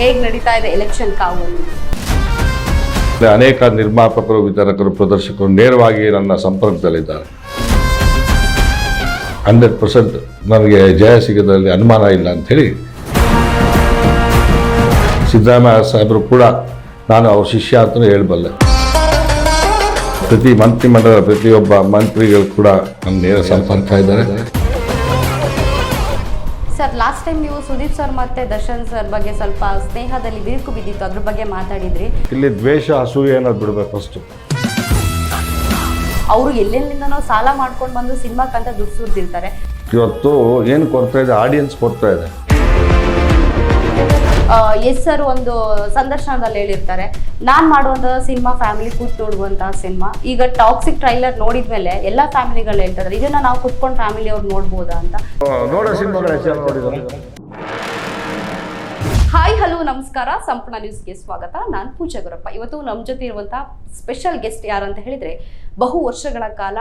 ಹೇಗೆ ನಡೀತಾ ಇದೆ ಎಲೆಕ್ಷನ್ ಕಾವು ಅನೇಕ ನಿರ್ಮಾಪಕರು, ವಿತರಕರು, ಪ್ರದರ್ಶಕರು ನೇರವಾಗಿ ನನ್ನ ಸಂಪರ್ಕದಲ್ಲಿದ್ದಾರೆ. ಹಂಡ್ರೆಡ್ ಪರ್ಸೆಂಟ್ ನನಗೆ ಜಯ ಸಿಗೋದ್ರಲ್ಲಿ ಅನುಮಾನ ಇಲ್ಲ ಅಂಥೇಳಿ ಸಿದ್ದರಾಮಯ್ಯ ಸಾಹೇಬರು ಕೂಡ ನಾನು ಅವ್ರ ಶಿಷ್ಯ ಅಂತ ಹೇಳಬಲ್ಲೆ. ಪ್ರತಿ ಮಂತ್ರಿಮಂಡಲ, ಪ್ರತಿಯೊಬ್ಬ ಮಂತ್ರಿಗಳು ಕೂಡ ನನ್ನ ನೇರ ಸಂಪರ್ಕ ಇದ್ದಾರೆ. ಸರ್ ಲಾಸ್ಟ್ ಟೈಮ್ ನೀವು ಸುದೀಪ್ ಸರ್ ಮತ್ತೆ ದರ್ಶನ್ ಸರ್ ಬಗ್ಗೆ ಸ್ವಲ್ಪ ಸ್ನೇಹದಲ್ಲಿ ಬಿರುಕು ಬಿದ್ದಿತ್ತು ಅದ್ರ ಬಗ್ಗೆ ಮಾತಾಡಿದ್ರಿ. ಇಲ್ಲಿ ದ್ವೇಷ ಅಸೂಯೆ ಅನ್ನೋದು ಬಿಡ್ಬೇಕು ಫಸ್ಟ್ ಅವರು ಎಲ್ಲೆಲ್ಲಿಂದನೋ ಸಾಲ ಮಾಡ್ಕೊಂಡು ಬಂದು ಸಿನಿಮಾಕ್ಕಂತ ದುಡ್ಡು ಸುರಿದಿರ್ತಾರೆ ಇವತ್ತು ಏನು ಕೊಡ್ತಾ ಇದೆ? ಆಡಿಯನ್ಸ್ ಕೊಡ್ತಾ ಇದೆ. ಎಸ್ ಸರ್ ಒಂದು ಸಂದರ್ಶನದಲ್ಲಿ ಹೇಳಿರ್ತಾರೆ ನಾನು ಮಾಡುವಂಥ ಸಿನಿಮಾ ಫ್ಯಾಮಿಲಿ ಕೂತ್ ನೋಡುವಂತಹ ಸಿನಿಮಾ. ಈಗ ಟಾಕ್ಸಿಕ್ ಟ್ರೈಲರ್ ನೋಡಿದ ಮೇಲೆ ಎಲ್ಲ ಫ್ಯಾಮಿಲಿಗಳು ಹೇಳ್ತಾರೆ ಇದನ್ನ ನಾವು ಕುತ್ಕೊಂಡು ಫ್ಯಾಮಿಲಿ ಅವ್ರು ನೋಡ್ಬೋದಾ ಅಂತ. ನೋಡೋ ಸಿನಿಮಾಗಳು ಹಾಯ್ ಹಲೋ ನಮಸ್ಕಾರ. ಸಂಪೂರ್ಣ ನ್ಯೂಸ್ಗೆ ಸ್ವಾಗತ. ನಾನು ಪೂಜಾ ಗುರಪ್ಪ. ಇವತ್ತು ನಮ್ಮ ಜೊತೆ ಇರುವಂತಹ ಸ್ಪೆಷಲ್ ಗೆಸ್ಟ್ ಯಾರು ಅಂತ ಹೇಳಿದ್ರೆ, ಬಹು ವರ್ಷಗಳ ಕಾಲ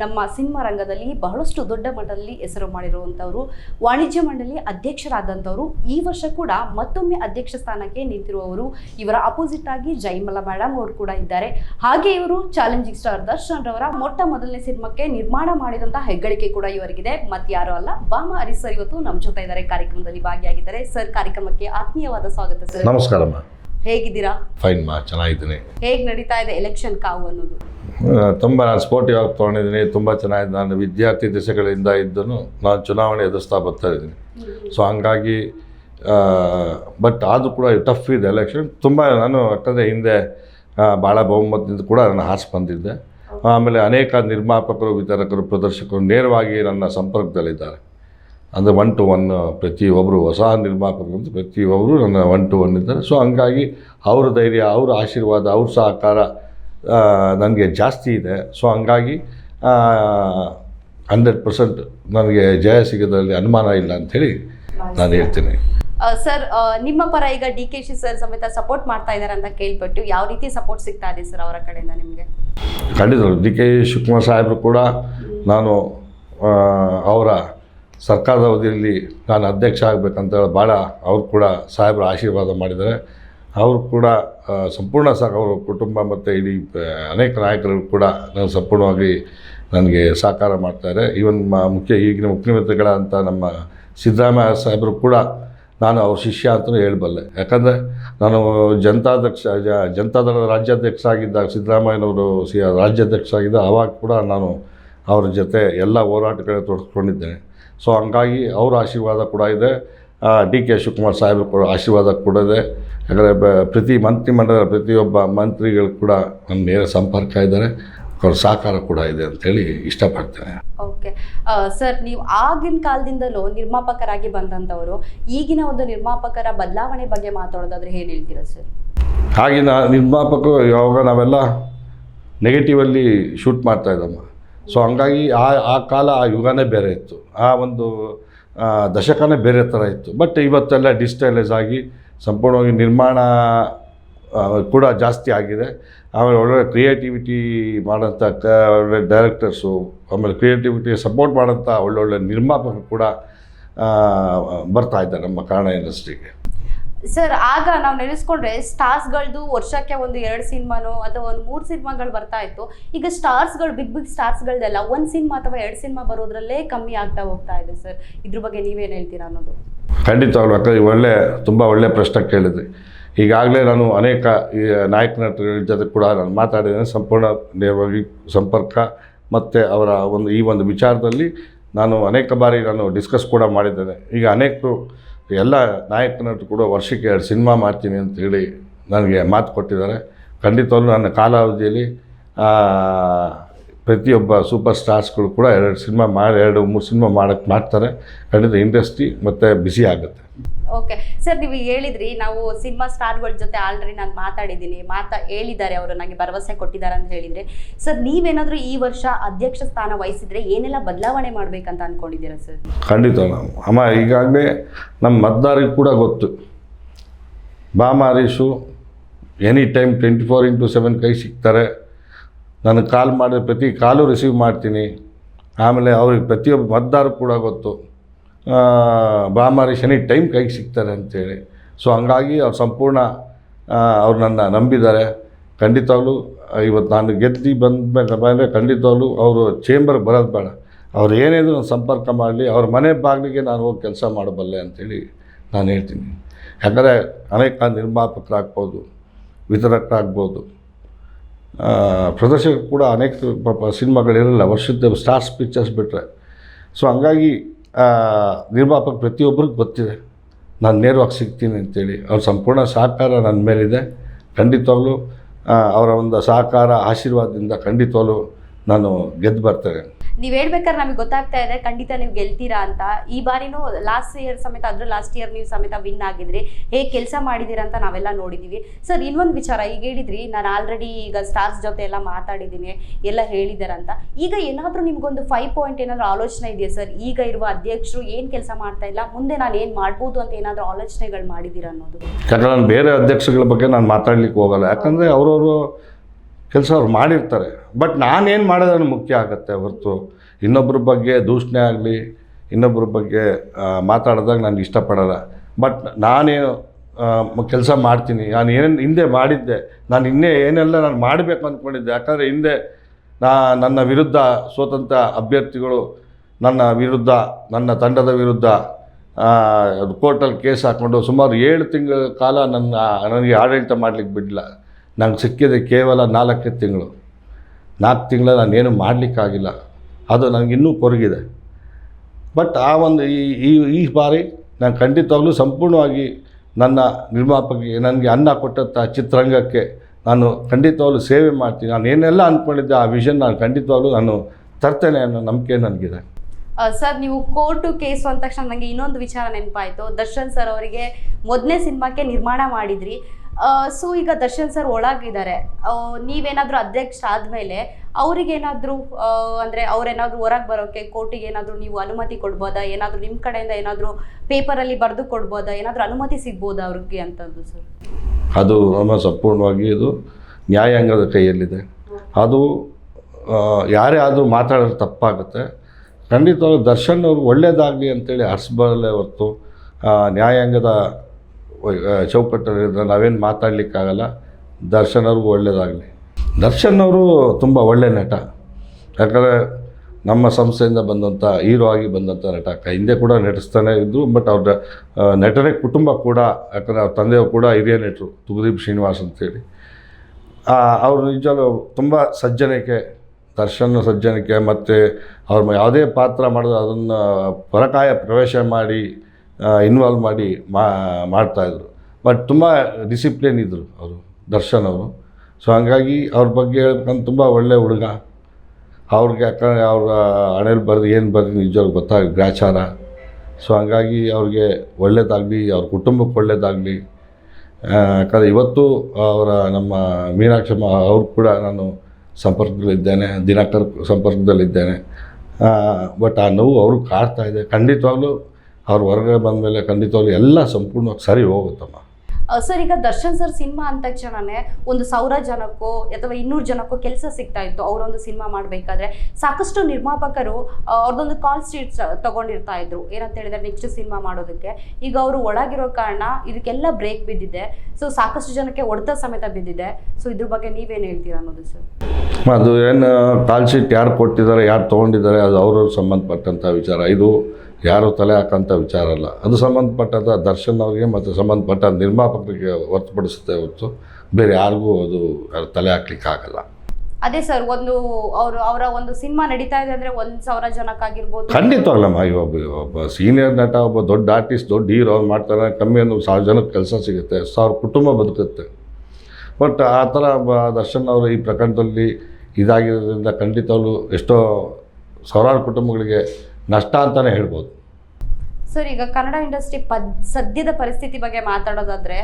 ನಮ್ಮ ಸಿನಿಮಾ ರಂಗದಲ್ಲಿ ಬಹಳಷ್ಟು ದೊಡ್ಡ ಮಟ್ಟದಲ್ಲಿ ಹೆಸರು ಮಾಡಿರುವಂಥವರು ವಾಣಿಜ್ಯ ಮಂಡಳಿ ಅಧ್ಯಕ್ಷರಾದಂಥವರು ಈ ವರ್ಷ ಕೂಡ ಮತ್ತೊಮ್ಮೆ ಅಧ್ಯಕ್ಷ ಸ್ಥಾನಕ್ಕೆ ನಿಂತಿರುವವರು ಇವರ ಅಪೋಸಿಟ್ ಆಗಿ ಜೈಮಲ ಮೇಡಮ್ ಅವರು ಕೂಡ ಇದ್ದಾರೆ. ಹಾಗೆ ಇವರು ಚಾಲೆಂಜಿಂಗ್ ಸ್ಟಾರ್ ದರ್ಶನ್ ರವರ ಮೊಟ್ಟ ಮೊದಲನೇ ಸಿನಿಮಾಕ್ಕೆ ನಿರ್ಮಾಣ ಮಾಡಿದಂತಹ ಹೆಗ್ಗಳಿಕೆ ಕೂಡ ಇವರಿಗಿದೆ. ಮತ್ಯಾರು ಅಲ್ಲ ಬಾಮ ಹರಿ ಸರ್ ಇವತ್ತು ನಮ್ಮ ಜೊತೆ ಇದ್ದಾರೆ. ಕಾರ್ಯಕ್ರಮದಲ್ಲಿ ಭಾಗಿಯಾಗಿದ್ದಾರೆ. ಸರ್ ಕಾರ್ಯಕ್ರಮಕ್ಕೆ ಆತ್ಮೀಯವಾದ ಸ್ವಾಗತ ಸರ್. ನಮಸ್ಕಾರ ಹೇಗಿದ್ದೀರಾ? ಫೈನ್ ಮಾ ಚೆನ್ನಾಗಿದ್ದೀನಿ. ಹೇಗೆ ನಡೀತಾ ಇದೆ ಎಲೆಕ್ಷನ್ ಕಾವು ಅನ್ನೋದು? ತುಂಬ ನಾನು ಸ್ಪೋರ್ಟಿವ್ ಆಗಿ ತೊಗೊಂಡಿದ್ದೀನಿ ತುಂಬ ಚೆನ್ನಾಗಿದೆ. ನಾನು ವಿದ್ಯಾರ್ಥಿ ದಿಸೆಗಳಿಂದ ಇದ್ದನು ನಾನು ಚುನಾವಣೆ ಎದುರಿಸ್ತಾ ಬರ್ತಾ ಇದ್ದೀನಿ. ಸೊ ಹಂಗಾಗಿ ಬಟ್ ಆದರೂ ಕೂಡ ಟಫ್ ಇದೆ ಎಲೆಕ್ಷನ್ ತುಂಬ ನಾನು ಯಾಕಂದರೆ ಹಿಂದೆ ಭಾಳ ಬಹುಮತದಿಂದ ಕೂಡ ನಾನು ಹಾಸು ಬಂದಿದ್ದೆ. ಆಮೇಲೆ ಅನೇಕ ನಿರ್ಮಾಪಕರು ವಿತರಕರು ಪ್ರದರ್ಶಕರು ನೇರವಾಗಿ ನನ್ನ ಸಂಪರ್ಕದಲ್ಲಿದ್ದಾರೆ. ಅಂದರೆ ಒನ್ ಟು ಒನ್ ಪ್ರತಿಯೊಬ್ಬರು ಹೊಸ ನಿರ್ಮಾಪಕರು ಅಂತ ಪ್ರತಿಯೊಬ್ಬರು ನನ್ನ ಒನ್ ಟು ಒನ್ ಇದ್ದಾರೆ. ಸೊ ಹಂಗಾಗಿ ಅವ್ರ ಧೈರ್ಯ ಅವ್ರ ಆಶೀರ್ವಾದ ಅವ್ರ ಸಹಕಾರ ನನಗೆ ಜಾಸ್ತಿ ಇದೆ. ಸೊ ಹಂಗಾಗಿ ಹಂಡ್ರೆಡ್ ಪರ್ಸೆಂಟ್ ನನಗೆ ಜಯ ಸಿಗೋದ್ರಲ್ಲಿ ಅನುಮಾನ ಇಲ್ಲ ಅಂಥೇಳಿ ನಾನು ಹೇಳ್ತೀನಿ. ಸರ್ ನಿಮ್ಮ ಪರ ಈಗ ಡಿ ಕೆ ಶಿ ಸರ್ ಸಮೇತ ಸಪೋರ್ಟ್ ಮಾಡ್ತಾ ಇದ್ದಾರೆ ಅಂತ ಕೇಳ್ಬಿಟ್ಟು ಯಾವ ರೀತಿ ಸಪೋರ್ಟ್ ಸಿಗ್ತಾ ಇದೆ ಸರ್ ಅವರ ಕಡೆಯಿಂದ ನಿಮಗೆ? ಖಂಡಿತ ಡಿ ಕೆ ಶಿವಕುಮಾರ್ ಸಾಹೇಬರು ಕೂಡ ನಾನು ಅವರ ಸರ್ಕಾರದ ಅವಧಿಯಲ್ಲಿ ನಾನು ಅಧ್ಯಕ್ಷ ಆಗಬೇಕಂತ ಭಾಳ ಅವ್ರು ಕೂಡ ಸಾಹೇಬರು ಆಶೀರ್ವಾದ ಮಾಡಿದ್ದಾರೆ. ಅವರು ಕೂಡ ಸಂಪೂರ್ಣ ಸಹ ಅವರ ಕುಟುಂಬ ಮತ್ತು ಇಡೀ ಅನೇಕ ನಾಯಕರು ಕೂಡ ನಾನು ಸಂಪೂರ್ಣವಾಗಿ ನನಗೆ ಸಹಕಾರ ಮಾಡ್ತಾರೆ. ಈವನ್ ಮುಖ್ಯ ಈಗಿನ ಮುಖ್ಯಮಂತ್ರಿಗಳಂತ ನಮ್ಮ ಸಿದ್ದರಾಮಯ್ಯ ಸಾಹೇಬರು ಕೂಡ ನಾನು ಅವ್ರ ಶಿಷ್ಯ ಅಂತಲೂ ಹೇಳಬಲ್ಲೆ. ಯಾಕಂದರೆ ನಾನು ಜನತಾಧ್ಯಕ್ಷ ಜನತಾದಳದ ರಾಜ್ಯಾಧ್ಯಕ್ಷ ಆಗಿದ್ದಾಗ ಸಿದ್ದರಾಮಯ್ಯನವರು ಸಿ ರಾಜ್ಯಾಧ್ಯಕ್ಷ ಆಗಿದ್ದ ಆವಾಗ ಕೂಡ ನಾನು ಅವ್ರ ಜೊತೆ ಎಲ್ಲ ಹೋರಾಟಗಳನ್ನ ತೊಡಸ್ಕೊಂಡಿದ್ದೇನೆ. ಸೊ ಹಂಗಾಗಿ ಅವ್ರ ಆಶೀರ್ವಾದ ಕೂಡ ಇದೆ. ಡಿ ಕೆ ಶಿವಕುಮಾರ್ ಸಾಹೇಬರು ಕೂಡ ಆಶೀರ್ವಾದ ಕೂಡ ಇದೆ. ಯಾಕಂದರೆ ಪ್ರತಿ ಪ್ರತಿ ಮಂತ್ರಿಮಂಡಲ ಪ್ರತಿಯೊಬ್ಬ ಮಂತ್ರಿಗಳು ಕೂಡ ನನ್ನ ನೇರ ಸಂಪರ್ಕ ಇದ್ದಾರೆ. ಅವ್ರ ಸಹಕಾರ ಕೂಡ ಇದೆ ಅಂತೇಳಿ ಇಷ್ಟಪಡ್ತೇನೆ. ಓಕೆ ಸರ್ ನೀವು ಆಗಿನ ಕಾಲದಿಂದಲೂ ನಿರ್ಮಾಪಕರಾಗಿ ಬಂದಂಥವರು ಈಗಿನ ಒಂದು ನಿರ್ಮಾಪಕರ ಬದಲಾವಣೆ ಬಗ್ಗೆ ಮಾತಾಡೋದಾದ್ರೆ ಏನು ಹೇಳ್ತೀರಾ ಸರ್ ಆಗಿನ ನಿರ್ಮಾಪಕರು ಯಾವಾಗ ನಾವೆಲ್ಲ ನೆಗೆಟಿವಲ್ಲಿ ಶೂಟ್ ಮಾಡ್ತಾ ಇದ್ದಮ್ಮ. ಸೊ ಹಂಗಾಗಿ ಆ ಆ ಕಾಲ ಆ ಯುಗನೇ ಬೇರೆ ಇತ್ತು. ಆ ಒಂದು ದಶಕನೇ ಬೇರೆ ಥರ ಇತ್ತು. ಬಟ್ ಇವತ್ತೆಲ್ಲ ಡಿಜಿಟಲೈಸ್ ಆಗಿ ಸಂಪೂರ್ಣವಾಗಿ ನಿರ್ಮಾಣ ಕೂಡ ಜಾಸ್ತಿ ಆಗಿದೆ. ಆಮೇಲೆ ಒಳ್ಳೆ ಕ್ರಿಯೇಟಿವಿಟಿ ಮಾಡೋಂಥ ಕ ಒಳ್ಳೆ ಡೈರೆಕ್ಟರ್ಸು ಆಮೇಲೆ ಕ್ರಿಯೇಟಿವಿಟಿ ಸಪೋರ್ಟ್ ಮಾಡೋಂಥ ಒಳ್ಳೊಳ್ಳೆ ನಿರ್ಮಾಪಕರು ಕೂಡ ಬರ್ತಾ ಇದ್ದಾರೆ ನಮ್ಮ ಕನ್ನಡ ಇಂಡಸ್ಟ್ರಿಗೆ ಸರ್, ಆಗ ನಾವು ನೆನೆಸ್ಕೊಂಡ್ರೆ ಸ್ಟಾರ್ಸ್ಗಳದ್ದು ವರ್ಷಕ್ಕೆ ಒಂದು ಎರಡು ಸಿನಿಮಾನೋ ಅಥವಾ ಒಂದು ಮೂರು ಸಿನಿಮಾಗಳು ಬರ್ತಾ ಇತ್ತು. ಈಗ ಸ್ಟಾರ್ಸ್ಗಳು, ಬಿಗ್ ಬಿಗ್ ಸ್ಟಾರ್ಸ್ಗಳದೆಲ್ಲ ಒಂದು ಸಿನಿಮಾ ಅಥವಾ ಎರಡು ಸಿನಿಮಾ ಬರೋದ್ರಲ್ಲೇ ಕಮ್ಮಿ ಆಗ್ತಾ ಹೋಗ್ತಾ ಇದೆ ಸರ್. ಇದ್ರ ಬಗ್ಗೆ ನೀವೇನು ಹೇಳ್ತೀರಾ ಅನ್ನೋದು? ಖಂಡಿತವಾಗ್ಲೂ ಅಕ್ಕ ಒಳ್ಳೆ, ತುಂಬ ಒಳ್ಳೆ ಪ್ರಶ್ನೆ ಕೇಳಿದ್ರಿ. ಈಗಾಗಲೇ ನಾನು ಅನೇಕ ನಾಯಕ ನಟರ ಜೊತೆ ಕೂಡ ನಾನು ಮಾತಾಡಿದ್ದೇನೆ. ಸಂಪೂರ್ಣ ನೇರವಾಗಿ ಸಂಪರ್ಕ ಮತ್ತು ಅವರ ಒಂದು, ಈ ಒಂದು ವಿಚಾರದಲ್ಲಿ ನಾನು ಅನೇಕ ಬಾರಿ ನಾನು ಡಿಸ್ಕಸ್ ಕೂಡ ಮಾಡಿದ್ದೇನೆ. ಈಗ ಅನೇಕರು ಎಲ್ಲ ನಾಯಕ ನಟರು ಕೂಡ ವರ್ಷಕ್ಕೆ ಎರಡು ಸಿನಿಮಾ ಮಾಡ್ತೀನಿ ಅಂತ ಹೇಳಿ ನನಗೆ ಮಾತು ಕೊಟ್ಟಿದ್ದಾರೆ. ಖಂಡಿತವಾಗ್ಲೂ ನನ್ನ ಕಾಲಾವಧಿಯಲ್ಲಿ ಪ್ರತಿಯೊಬ್ಬ ಸೂಪರ್ ಸ್ಟಾರ್ಸ್ಗಳು ಕೂಡ ಎರಡು ಸಿನಿಮಾ ಮಾಡಿ ಎರಡು ಮೂರು ಸಿನಿಮಾ ಮಾಡಕ್ಕೆ ಮಾಡ್ತಾರೆ. ಖಂಡಿತ ಇಂಡಸ್ಟ್ರಿ ಮತ್ತು ಬಿಸಿ ಆಗುತ್ತೆ. ಓಕೆ. ಸರ್ ನೀವು ಹೇಳಿದ್ರಿ ನಾವು ಸಿನಿಮಾ ಸ್ಟಾರ್ಗಳ ಜೊತೆ ಆಲ್ರೆಡಿ ನಾನು ಮಾತಾಡಿದ್ದೀನಿ. ಮಾತಾ ಹೇಳಿದ್ದಾರೆ ಅವರು ನನಗೆ ಭರವಸೆ ಕೊಟ್ಟಿದ್ದಾರೆ ಅಂತ ಹೇಳಿದರೆ. ಸರ್ ನೀವೇನಾದರೂ ಈ ವರ್ಷ ಅಧ್ಯಕ್ಷ ಸ್ಥಾನ ವಹಿಸಿದರೆ ಏನೆಲ್ಲ ಬದಲಾವಣೆ ಮಾಡಬೇಕಂತ ಅಂದ್ಕೊಂಡಿದ್ದೀರಾ ಸರ್? ಖಂಡಿತ ನಾವು. ಅಮ್ಮ ಈಗಾಗಲೇ ನಮ್ಮ ಮತದಾರರಿಗೆ ಕೂಡ ಗೊತ್ತು. Bama Harish any time twenty four into seven ಕೈ ಸಿಗ್ತಾರೆ. ನನಗೆ ಕಾಲ್ ಮಾಡಿದ ಪ್ರತಿ ಕಾಲು ರಿಸೀವ್ ಮಾಡ್ತೀನಿ. ಆಮೇಲೆ ಅವ್ರಿಗೆ ಪ್ರತಿಯೊಬ್ಬ ಮತದಾರ ಕೂಡ ಗೊತ್ತು. ಬಾಮಾರಿ ಶನಿ ಟೈಮ್ ಕೈಗೆ ಸಿಗ್ತಾರೆ ಅಂತೇಳಿ. ಸೊ ಹಂಗಾಗಿ ಅವ್ರು ಸಂಪೂರ್ಣ ಅವ್ರು ನನ್ನ ನಂಬಿದ್ದಾರೆ. ಖಂಡಿತವಾಗ್ಲೂ, ಇವತ್ತು ನಾನು ಗೆದ್ದು ಬಂದ ಮೇಲೆ ಖಂಡಿತವಾಗ್ಲೂ ಅವರು ಚೇಂಬರ್ಗೆ ಬರೋದು ಬೇಡ. ಅವ್ರು ಏನಿದ್ರು ನಾನು ಸಂಪರ್ಕ ಮಾಡಲಿ, ಅವ್ರ ಮನೆ ಬಾಗಿಲಿಗೆ ನಾನು ಹೋಗಿ ಕೆಲಸ ಮಾಡಬಲ್ಲೆ ಅಂಥೇಳಿ ನಾನು ಹೇಳ್ತೀನಿ. ಯಾಕಂದರೆ ಅನೇಕ ನಿರ್ಮಾಪಕರಾಗ್ಬೋದು, ವಿತರಕರಾಗ್ಬೋದು. ಆ, ಪ್ರದರ್ಶಕರು ಕೂಡ ಅನೇಕ ಸಿನಿಮಾಗಳಿರಲ್ಲ ವರ್ಷದ ಸ್ಟಾರ್ಸ್ ಪಿಕ್ಚರ್ಸ್ ಬಿಟ್ಟರೆ ಸೊ ಹಂಗಾಗಿ ನಿರ್ಮಾಪಕ ಪ್ರತಿಯೊಬ್ಬರಿಗೂ ಗೊತ್ತಿದೆ. ನಾನು ನೇರವಾಗಿ ಸಿಗ್ತೀನಿ ಅಂತೇಳಿ. ಅವ್ರ ಸಂಪೂರ್ಣ ಸಹಕಾರ ನನ್ನ ಮೇಲಿದೆ. ಖಂಡಿತವಾಗಲೂ ಅವರ ಒಂದು ಸಹಕಾರ ಆಶೀರ್ವಾದದಿಂದ ಖಂಡಿತವಾಗ್ಲೂ ನಾನು ಗೆದ್ದು ಬರ್ತೇನೆ. ನೀವ್ ಹೇಳ್ಬೇಕಾದ್ರೆ ನಮಗೆ ಗೊತ್ತಾಗ್ತಾ ಇದೆ ಖಂಡಿತ ನೀವು ಗೆಲ್ತೀರಾ ಅಂತ. ಈ ಬಾರಿನೂ ಲಾಸ್ಟ್ ಇಯರ್ ಸಮೇತ ಅದ್ರ ಲಾಸ್ಟ್ ಇಯರ್ ನೀವು ಸಮೇತ ವಿನ್ ಆಗಿದ್ರಿ. ಹೇಗೆ ಕೆಲಸ ಮಾಡಿದ್ದೀರಾ ಅಂತ ನಾವೆಲ್ಲ ನೋಡಿದೀವಿ. ಸರ್ ಇನ್ನೊಂದು ವಿಚಾರ ಈಗ ಹೇಳಿದ್ರಿ ನಾನು ಆಲ್ರೆಡಿ ಈಗ ಸ್ಟಾರ್ಸ್ ಜೊತೆ ಎಲ್ಲ ಮಾತಾಡಿದ್ದೀನಿ ಎಲ್ಲ ಹೇಳಿದ್ದಾರೆ ಅಂತ. ಈಗ ಏನಾದರೂ ನಿಮ್ಗೊಂದು ಫೈವ್ ಪಾಯಿಂಟ್ ಏನಾದರೂ ಆಲೋಚನೆ ಇದೆಯಾ ಸರ್? ಈಗ ಇರುವ ಅಧ್ಯಕ್ಷರು ಏನು ಕೆಲಸ ಮಾಡ್ತಾ ಇಲ್ಲ ಮುಂದೆ ನಾನು ಏನು ಮಾಡ್ಬೋದು ಅಂತ ಏನಾದರೂ ಆಲೋಚನೆಗಳು ಮಾಡಿದ್ದೀರಾ ಅನ್ನೋದು? ಯಾಕಂದ್ರೆ ನಾನು ಬೇರೆ ಅಧ್ಯಕ್ಷಗಳ ಬಗ್ಗೆ ನಾನು ಮಾತಾಡ್ಲಿಕ್ಕೆ ಹೋಗಲ್ಲ. ಯಾಕಂದರೆ ಅವರವರು ಕೆಲಸ ಅವ್ರು ಮಾಡಿರ್ತಾರೆ. ಬಟ್ ನಾನೇನು ಮಾಡೋದನ್ನು ಮುಖ್ಯ ಆಗುತ್ತೆ ಹೊರತು ಇನ್ನೊಬ್ಬರ ಬಗ್ಗೆ ದೂಷಣೆ ಆಗಲಿ ಇನ್ನೊಬ್ಬರ ಬಗ್ಗೆ ಮಾತಾಡಿದಾಗ ನಾನು ಇಷ್ಟಪಡಲ್ಲ. ಬಟ್ ನಾನೇನು ಕೆಲಸ ಮಾಡ್ತೀನಿ. ನಾನು ಏನೇನು ಹಿಂದೆ ಮಾಡಿದ್ದೆ, ನಾನು ಇನ್ನೇ ಏನೆಲ್ಲ ನಾನು ಮಾಡಬೇಕು ಅಂದ್ಕೊಂಡಿದ್ದೆ ಯಾಕಂದರೆ ಹಿಂದೆ ನಾ, ನನ್ನ ವಿರುದ್ಧ ಸ್ವತಂತ್ರ ಅಭ್ಯರ್ಥಿಗಳು ನನ್ನ ವಿರುದ್ಧ, ನನ್ನ ತಂಡದ ವಿರುದ್ಧ ಕೋರ್ಟಲ್ಲಿ ಕೇಸ್ ಹಾಕ್ಕೊಂಡು ಸುಮಾರು ಏಳು ತಿಂಗಳ ಕಾಲ ನನ್ನ ನನಗೆ ಆಡಳಿತ ಮಾಡಲಿಕ್ಕೆ ಬಿಡಲಿಲ್ಲ. ನಂಗೆ ಸಿಕ್ಕಿದೆ ಕೇವಲ ನಾಲ್ಕು ತಿಂಗಳು. ನಾಲ್ಕು ತಿಂಗಳ ನಾನೇನು ಮಾಡಲಿಕ್ಕಾಗಿಲ್ಲ. ಅದು ನನಗಿನ್ನೂ ಕೊರಗಿದೆ. ಬಟ್ ಆ ಒಂದು ಈ ಈ ಬಾರಿ ನಾನು ಖಂಡಿತವಾಗ್ಲೂ ಸಂಪೂರ್ಣವಾಗಿ ನನ್ನ ನಿರ್ಮಾಪಕಿಗೆ, ನನಗೆ ಅನ್ನ ಕೊಟ್ಟಂಥ ಚಿತ್ರರಂಗಕ್ಕೆ ನಾನು ಖಂಡಿತವಾಗ್ಲೂ ಸೇವೆ ಮಾಡ್ತೀನಿ. ನಾನು ಏನೆಲ್ಲ ಅಂದ್ಕೊಂಡಿದ್ದೆ ಆ ವಿಷನ್ ನಾನು ಖಂಡಿತವಾಗ್ಲೂ ನಾನು ತರ್ತೇನೆ ಅನ್ನೋ ನಂಬಿಕೆ ನನಗಿದೆ. ಸರ್, ನೀವು ಕೋರ್ಟು ಕೇಸು ಅಂದ ತಕ್ಷಣ ನನಗೆ ಇನ್ನೊಂದು ವಿಚಾರ ನೆನಪಾಯಿತು. ದರ್ಶನ್ ಸರ್ ಅವರಿಗೆ ಮೊದಲನೇ ಸಿನಿಮಾಕ್ಕೆ ನಿರ್ಮಾಣ ಮಾಡಿದ್ರಿ. ಸೊ, ಈಗ ದರ್ಶನ್ ಸರ್ ಒಳಗಿದ್ದಾರೆ. ನೀವೇನಾದರೂ ಅಧ್ಯಕ್ಷ ಆದಮೇಲೆ ಅವ್ರಿಗೇನಾದರೂ ಅಂದರೆ ಅವ್ರೇನಾದರೂ ಹೊರಗೆ ಬರೋಕ್ಕೆ ಕೋರ್ಟಿಗೆ ಏನಾದರೂ ನೀವು ಅನುಮತಿ ಕೊಡ್ಬೋದಾ? ಏನಾದರೂ ನಿಮ್ಮ ಕಡೆಯಿಂದ ಏನಾದರೂ ಪೇಪರಲ್ಲಿ ಬರೆದು ಕೊಡ್ಬೋದಾ? ಏನಾದರೂ ಅನುಮತಿ ಸಿಗ್ಬೋದಾ ಅವ್ರಿಗೆ ಅಂತಂದು ಸರ್? ಅದು ನಮ್ಮ ಸಂಪೂರ್ಣವಾಗಿ ಇದು ನ್ಯಾಯಾಂಗದ ಕೈಯಲ್ಲಿದೆ. ಅದು ಯಾರೇ ಆದರೂ ಮಾತಾಡೋದು ತಪ್ಪಾಗುತ್ತೆ. ಖಂಡಿತವಾಗ್ಲೂ ದರ್ಶನ್ ಅವ್ರಿಗೆ ಒಳ್ಳೇದಾಗಲಿ ಅಂತೇಳಿ ಹರ್ಸ್ಬರಲ್ಲೇ ಹೊರತು ನ್ಯಾಯಾಂಗದ ಆ, ಚೌಕಟ್ಟಲ್ಲಿದ್ದರೆ ನಾವೇನು ಮಾತಾಡಲಿಕ್ಕಾಗಲ್ಲ. ದರ್ಶನ್ ಅವ್ರಿಗೂ ಒಳ್ಳೇದಾಗಲಿ. ದರ್ಶನ್ ಅವರು ತುಂಬ ಒಳ್ಳೆಯ ನಟ. ಯಾಕಂದರೆ ನಮ್ಮ ಸಂಸ್ಥೆಯಿಂದ ಬಂದಂಥ ಹೀರೋ ಆಗಿ ಬಂದಂಥ ನಟ. ಹಿಂದೆ ಕೂಡ ನಟಿಸ್ತಾನೆ ಇದ್ದರು ಬಟ್ ಅವ್ರ ನಟನೆ ಕುಟುಂಬ ಕೂಡ ಯಾಕಂದರೆ ಅವ್ರ ತಂದೆಯವರು ಕೂಡ ಹಿರಿಯ ನಟರು ತುಗುದೀಪ್ ಶ್ರೀನಿವಾಸ್ ಅಂತೇಳಿ. ಅವರು ನಿಜವಾಗ್ಲೂ ತುಂಬ ಸಜ್ಜನಿಕೆ ದರ್ಶನ ಸಜ್ಜನಿಕೆ ಮತ್ತು ಅವ್ರ ಯಾವುದೇ ಪಾತ್ರ ಮಾಡಿದ್ರೆ ಅದನ್ನು ಪರಕಾಯ ಪ್ರವೇಶ ಮಾಡಿ ಇನ್ವಾಲ್ವ್ ಮಾಡಿ ಮಾ ಮಾಡ್ತಾಯಿದ್ರು ಬಟ್ ತುಂಬ ಡಿಸಿಪ್ಲಿನ್ ಇದ್ದರು ಅವರು, ದರ್ಶನ್ ಅವರು. ಸೊ ಹಂಗಾಗಿ ಅವ್ರ ಬಗ್ಗೆ ಹೇಳ್ಬೇಕಂದ್ರೆ ತುಂಬ ಒಳ್ಳೆ ಹುಡುಗ. ಅವ್ರಿಗೆ ಯಾಕಂದರೆ ಅವ್ರ ಹಣೆಯಲ್ಲಿ ಬರೆದು ಏನು ಬರೆದು ನಿಜವಾಗ್ಲೂ ಗೊತ್ತಾಗ, ಗ್ರಾಚಾರ. ಸೊ ಹಂಗಾಗಿ ಅವ್ರಿಗೆ ಒಳ್ಳೇದಾಗಲಿ, ಅವ್ರ ಕುಟುಂಬಕ್ಕೆ ಒಳ್ಳೇದಾಗಲಿ. ಯಾಕಂದರೆ ಇವತ್ತು ಅವರ ನಮ್ಮ ಮೀನಾಕ್ಷಮ್ಮ ಅವ್ರು ಕೂಡ ನಾನು ಸಂಪರ್ಕದಲ್ಲಿದ್ದೇನೆ, ದಿನಕರ್ ಸಂಪರ್ಕದಲ್ಲಿದ್ದೇನೆ. ಬಟ್ ಆ ನೋವು ಅವ್ರಿಗೆ ಕಾಡ್ತಾಯಿದೆ ಇದೆ. ಖಂಡಿತವಾಗ್ಲೂ ಅವ್ರು ಹೊರಗಡೆ ಬಂದಮೇಲೆ ಖಂಡಿತವಾಗ್ಲೂ ಎಲ್ಲ ಸಂಪೂರ್ಣವಾಗಿ ಸರಿ ಹೋಗುತ್ತಮ್ಮ. ಸರ್ ಈಗ ದರ್ಶನ್ ಸರ್ ಸಿನಿಮಾ ಅಂದ ತಕ್ಷಣನೇ ಒಂದು ಸಾವಿರ ಜನಕ್ಕೋ ಅಥವಾ ಇನ್ನೂರು ಜನಕ್ಕೋ ಕೆಲಸ ಸಿಗ್ತಾ ಇತ್ತು ಅವರೊಂದು ಸಿನಿಮಾ ಮಾಡಬೇಕಾದ್ರೆ. ಸಾಕಷ್ಟು ನಿರ್ಮಾಪಕರು ಅವ್ರದ್ದೊಂದು ಕಾಲ್ ಶೀಟ್ಸ್ ತಗೊಂಡಿರ್ತಾ ಇದ್ರು. ಏನಂತ ಹೇಳಿದ್ರೆ ನೆಕ್ಸ್ಟ್ ಸಿನಿಮಾ ಮಾಡೋದಕ್ಕೆ. ಈಗ ಅವರು ಒಳಗಿರೋ ಕಾರಣ ಇದಕ್ಕೆಲ್ಲ ಬ್ರೇಕ್ ಬಿದ್ದಿದೆ. ಸೊ ಸಾಕಷ್ಟು ಜನಕ್ಕೆ ಹೊಡೆತ ಸಮೇತ ಬಿದ್ದಿದೆ. ಸೊ ಇದ್ರ ಬಗ್ಗೆ ನೀವೇನು ಹೇಳ್ತೀರಾ ಅನ್ನೋದು ಸರ್? ಅದು ಏನು ಕಾಲ್ ಶೀಟ್ ಯಾರು ಕೊಟ್ಟಿದ್ದಾರೆ ಯಾರು ತೊಗೊಂಡಿದ್ದಾರೆ ಅದು ಅವ್ರವ್ರಿಗೆ ಸಂಬಂಧಪಟ್ಟಂಥ ವಿಚಾರ. ಇದು ಯಾರು ತಲೆ ಹಾಕೋಂಥ ವಿಚಾರ ಅಲ್ಲ. ಅದು ಸಂಬಂಧಪಟ್ಟಂಥ ದರ್ಶನ್ ಅವರಿಗೆ ಮತ್ತು ಸಂಬಂಧಪಟ್ಟ ನಿರ್ಮಾಪಕರಿಗೆ ಹೊರತುಪಡಿಸುತ್ತೆ ಹೊರತು ಬೇರೆ ಯಾರಿಗೂ ಅದು ತಲೆ ಹಾಕ್ಲಿಕ್ಕೆ ಆಗಲ್ಲ. ಅದೇ ಸರ್ ಒಂದು ಅವರು ಅವರ ಒಂದು ಸಿನಿಮಾ ನಡೀತಾ ಇದೆ ಅಂದ್ರೆ ಒಂದು ಸಾವಿರ ಜನಕ್ಕಾಗಿರ್ಬೋದು ಖಂಡಿತವಾಗ್ಲಮ್ಮ ಒಬ್ಬ ಒಬ್ಬ ಸೀನಿಯರ್ ನಟ ಒಬ್ಬ ದೊಡ್ಡ ಆರ್ಟಿಸ್ಟ್ ದೊಡ್ಡ ಹೀರೋ ಅವ್ರು ಮಾಡ್ತಾರೆ ಕಮ್ಮಿ ಅಂದ್ರೆ ಸಾವಿರ ಜನಕ್ಕೆ ಕೆಲಸ ಸಿಗುತ್ತೆ ಸಾವಿರ ಕುಟುಂಬ ಬದುಕುತ್ತೆ. ಬಟ್ ಆ ಥರ ದರ್ಶನ್ ಅವರು ಈ ಪ್ರಕರಣದಲ್ಲಿ ಇದಾಗಿರೋದ್ರಿಂದ ಖಂಡಿತವಾಗ್ಲೂ ಎಷ್ಟೋ ಸಾವಿರಾರು ಕುಟುಂಬಗಳಿಗೆ ನಷ್ಟ ಅಂತಲೇ ಹೇಳ್ಬೋದು. ಸರ್ ಈಗ ಕನ್ನಡ ಇಂಡಸ್ಟ್ರಿ ಪದ್ ಸದ್ಯದ ಪರಿಸ್ಥಿತಿ ಬಗ್ಗೆ ಮಾತಾಡೋದಾದ್ರೆ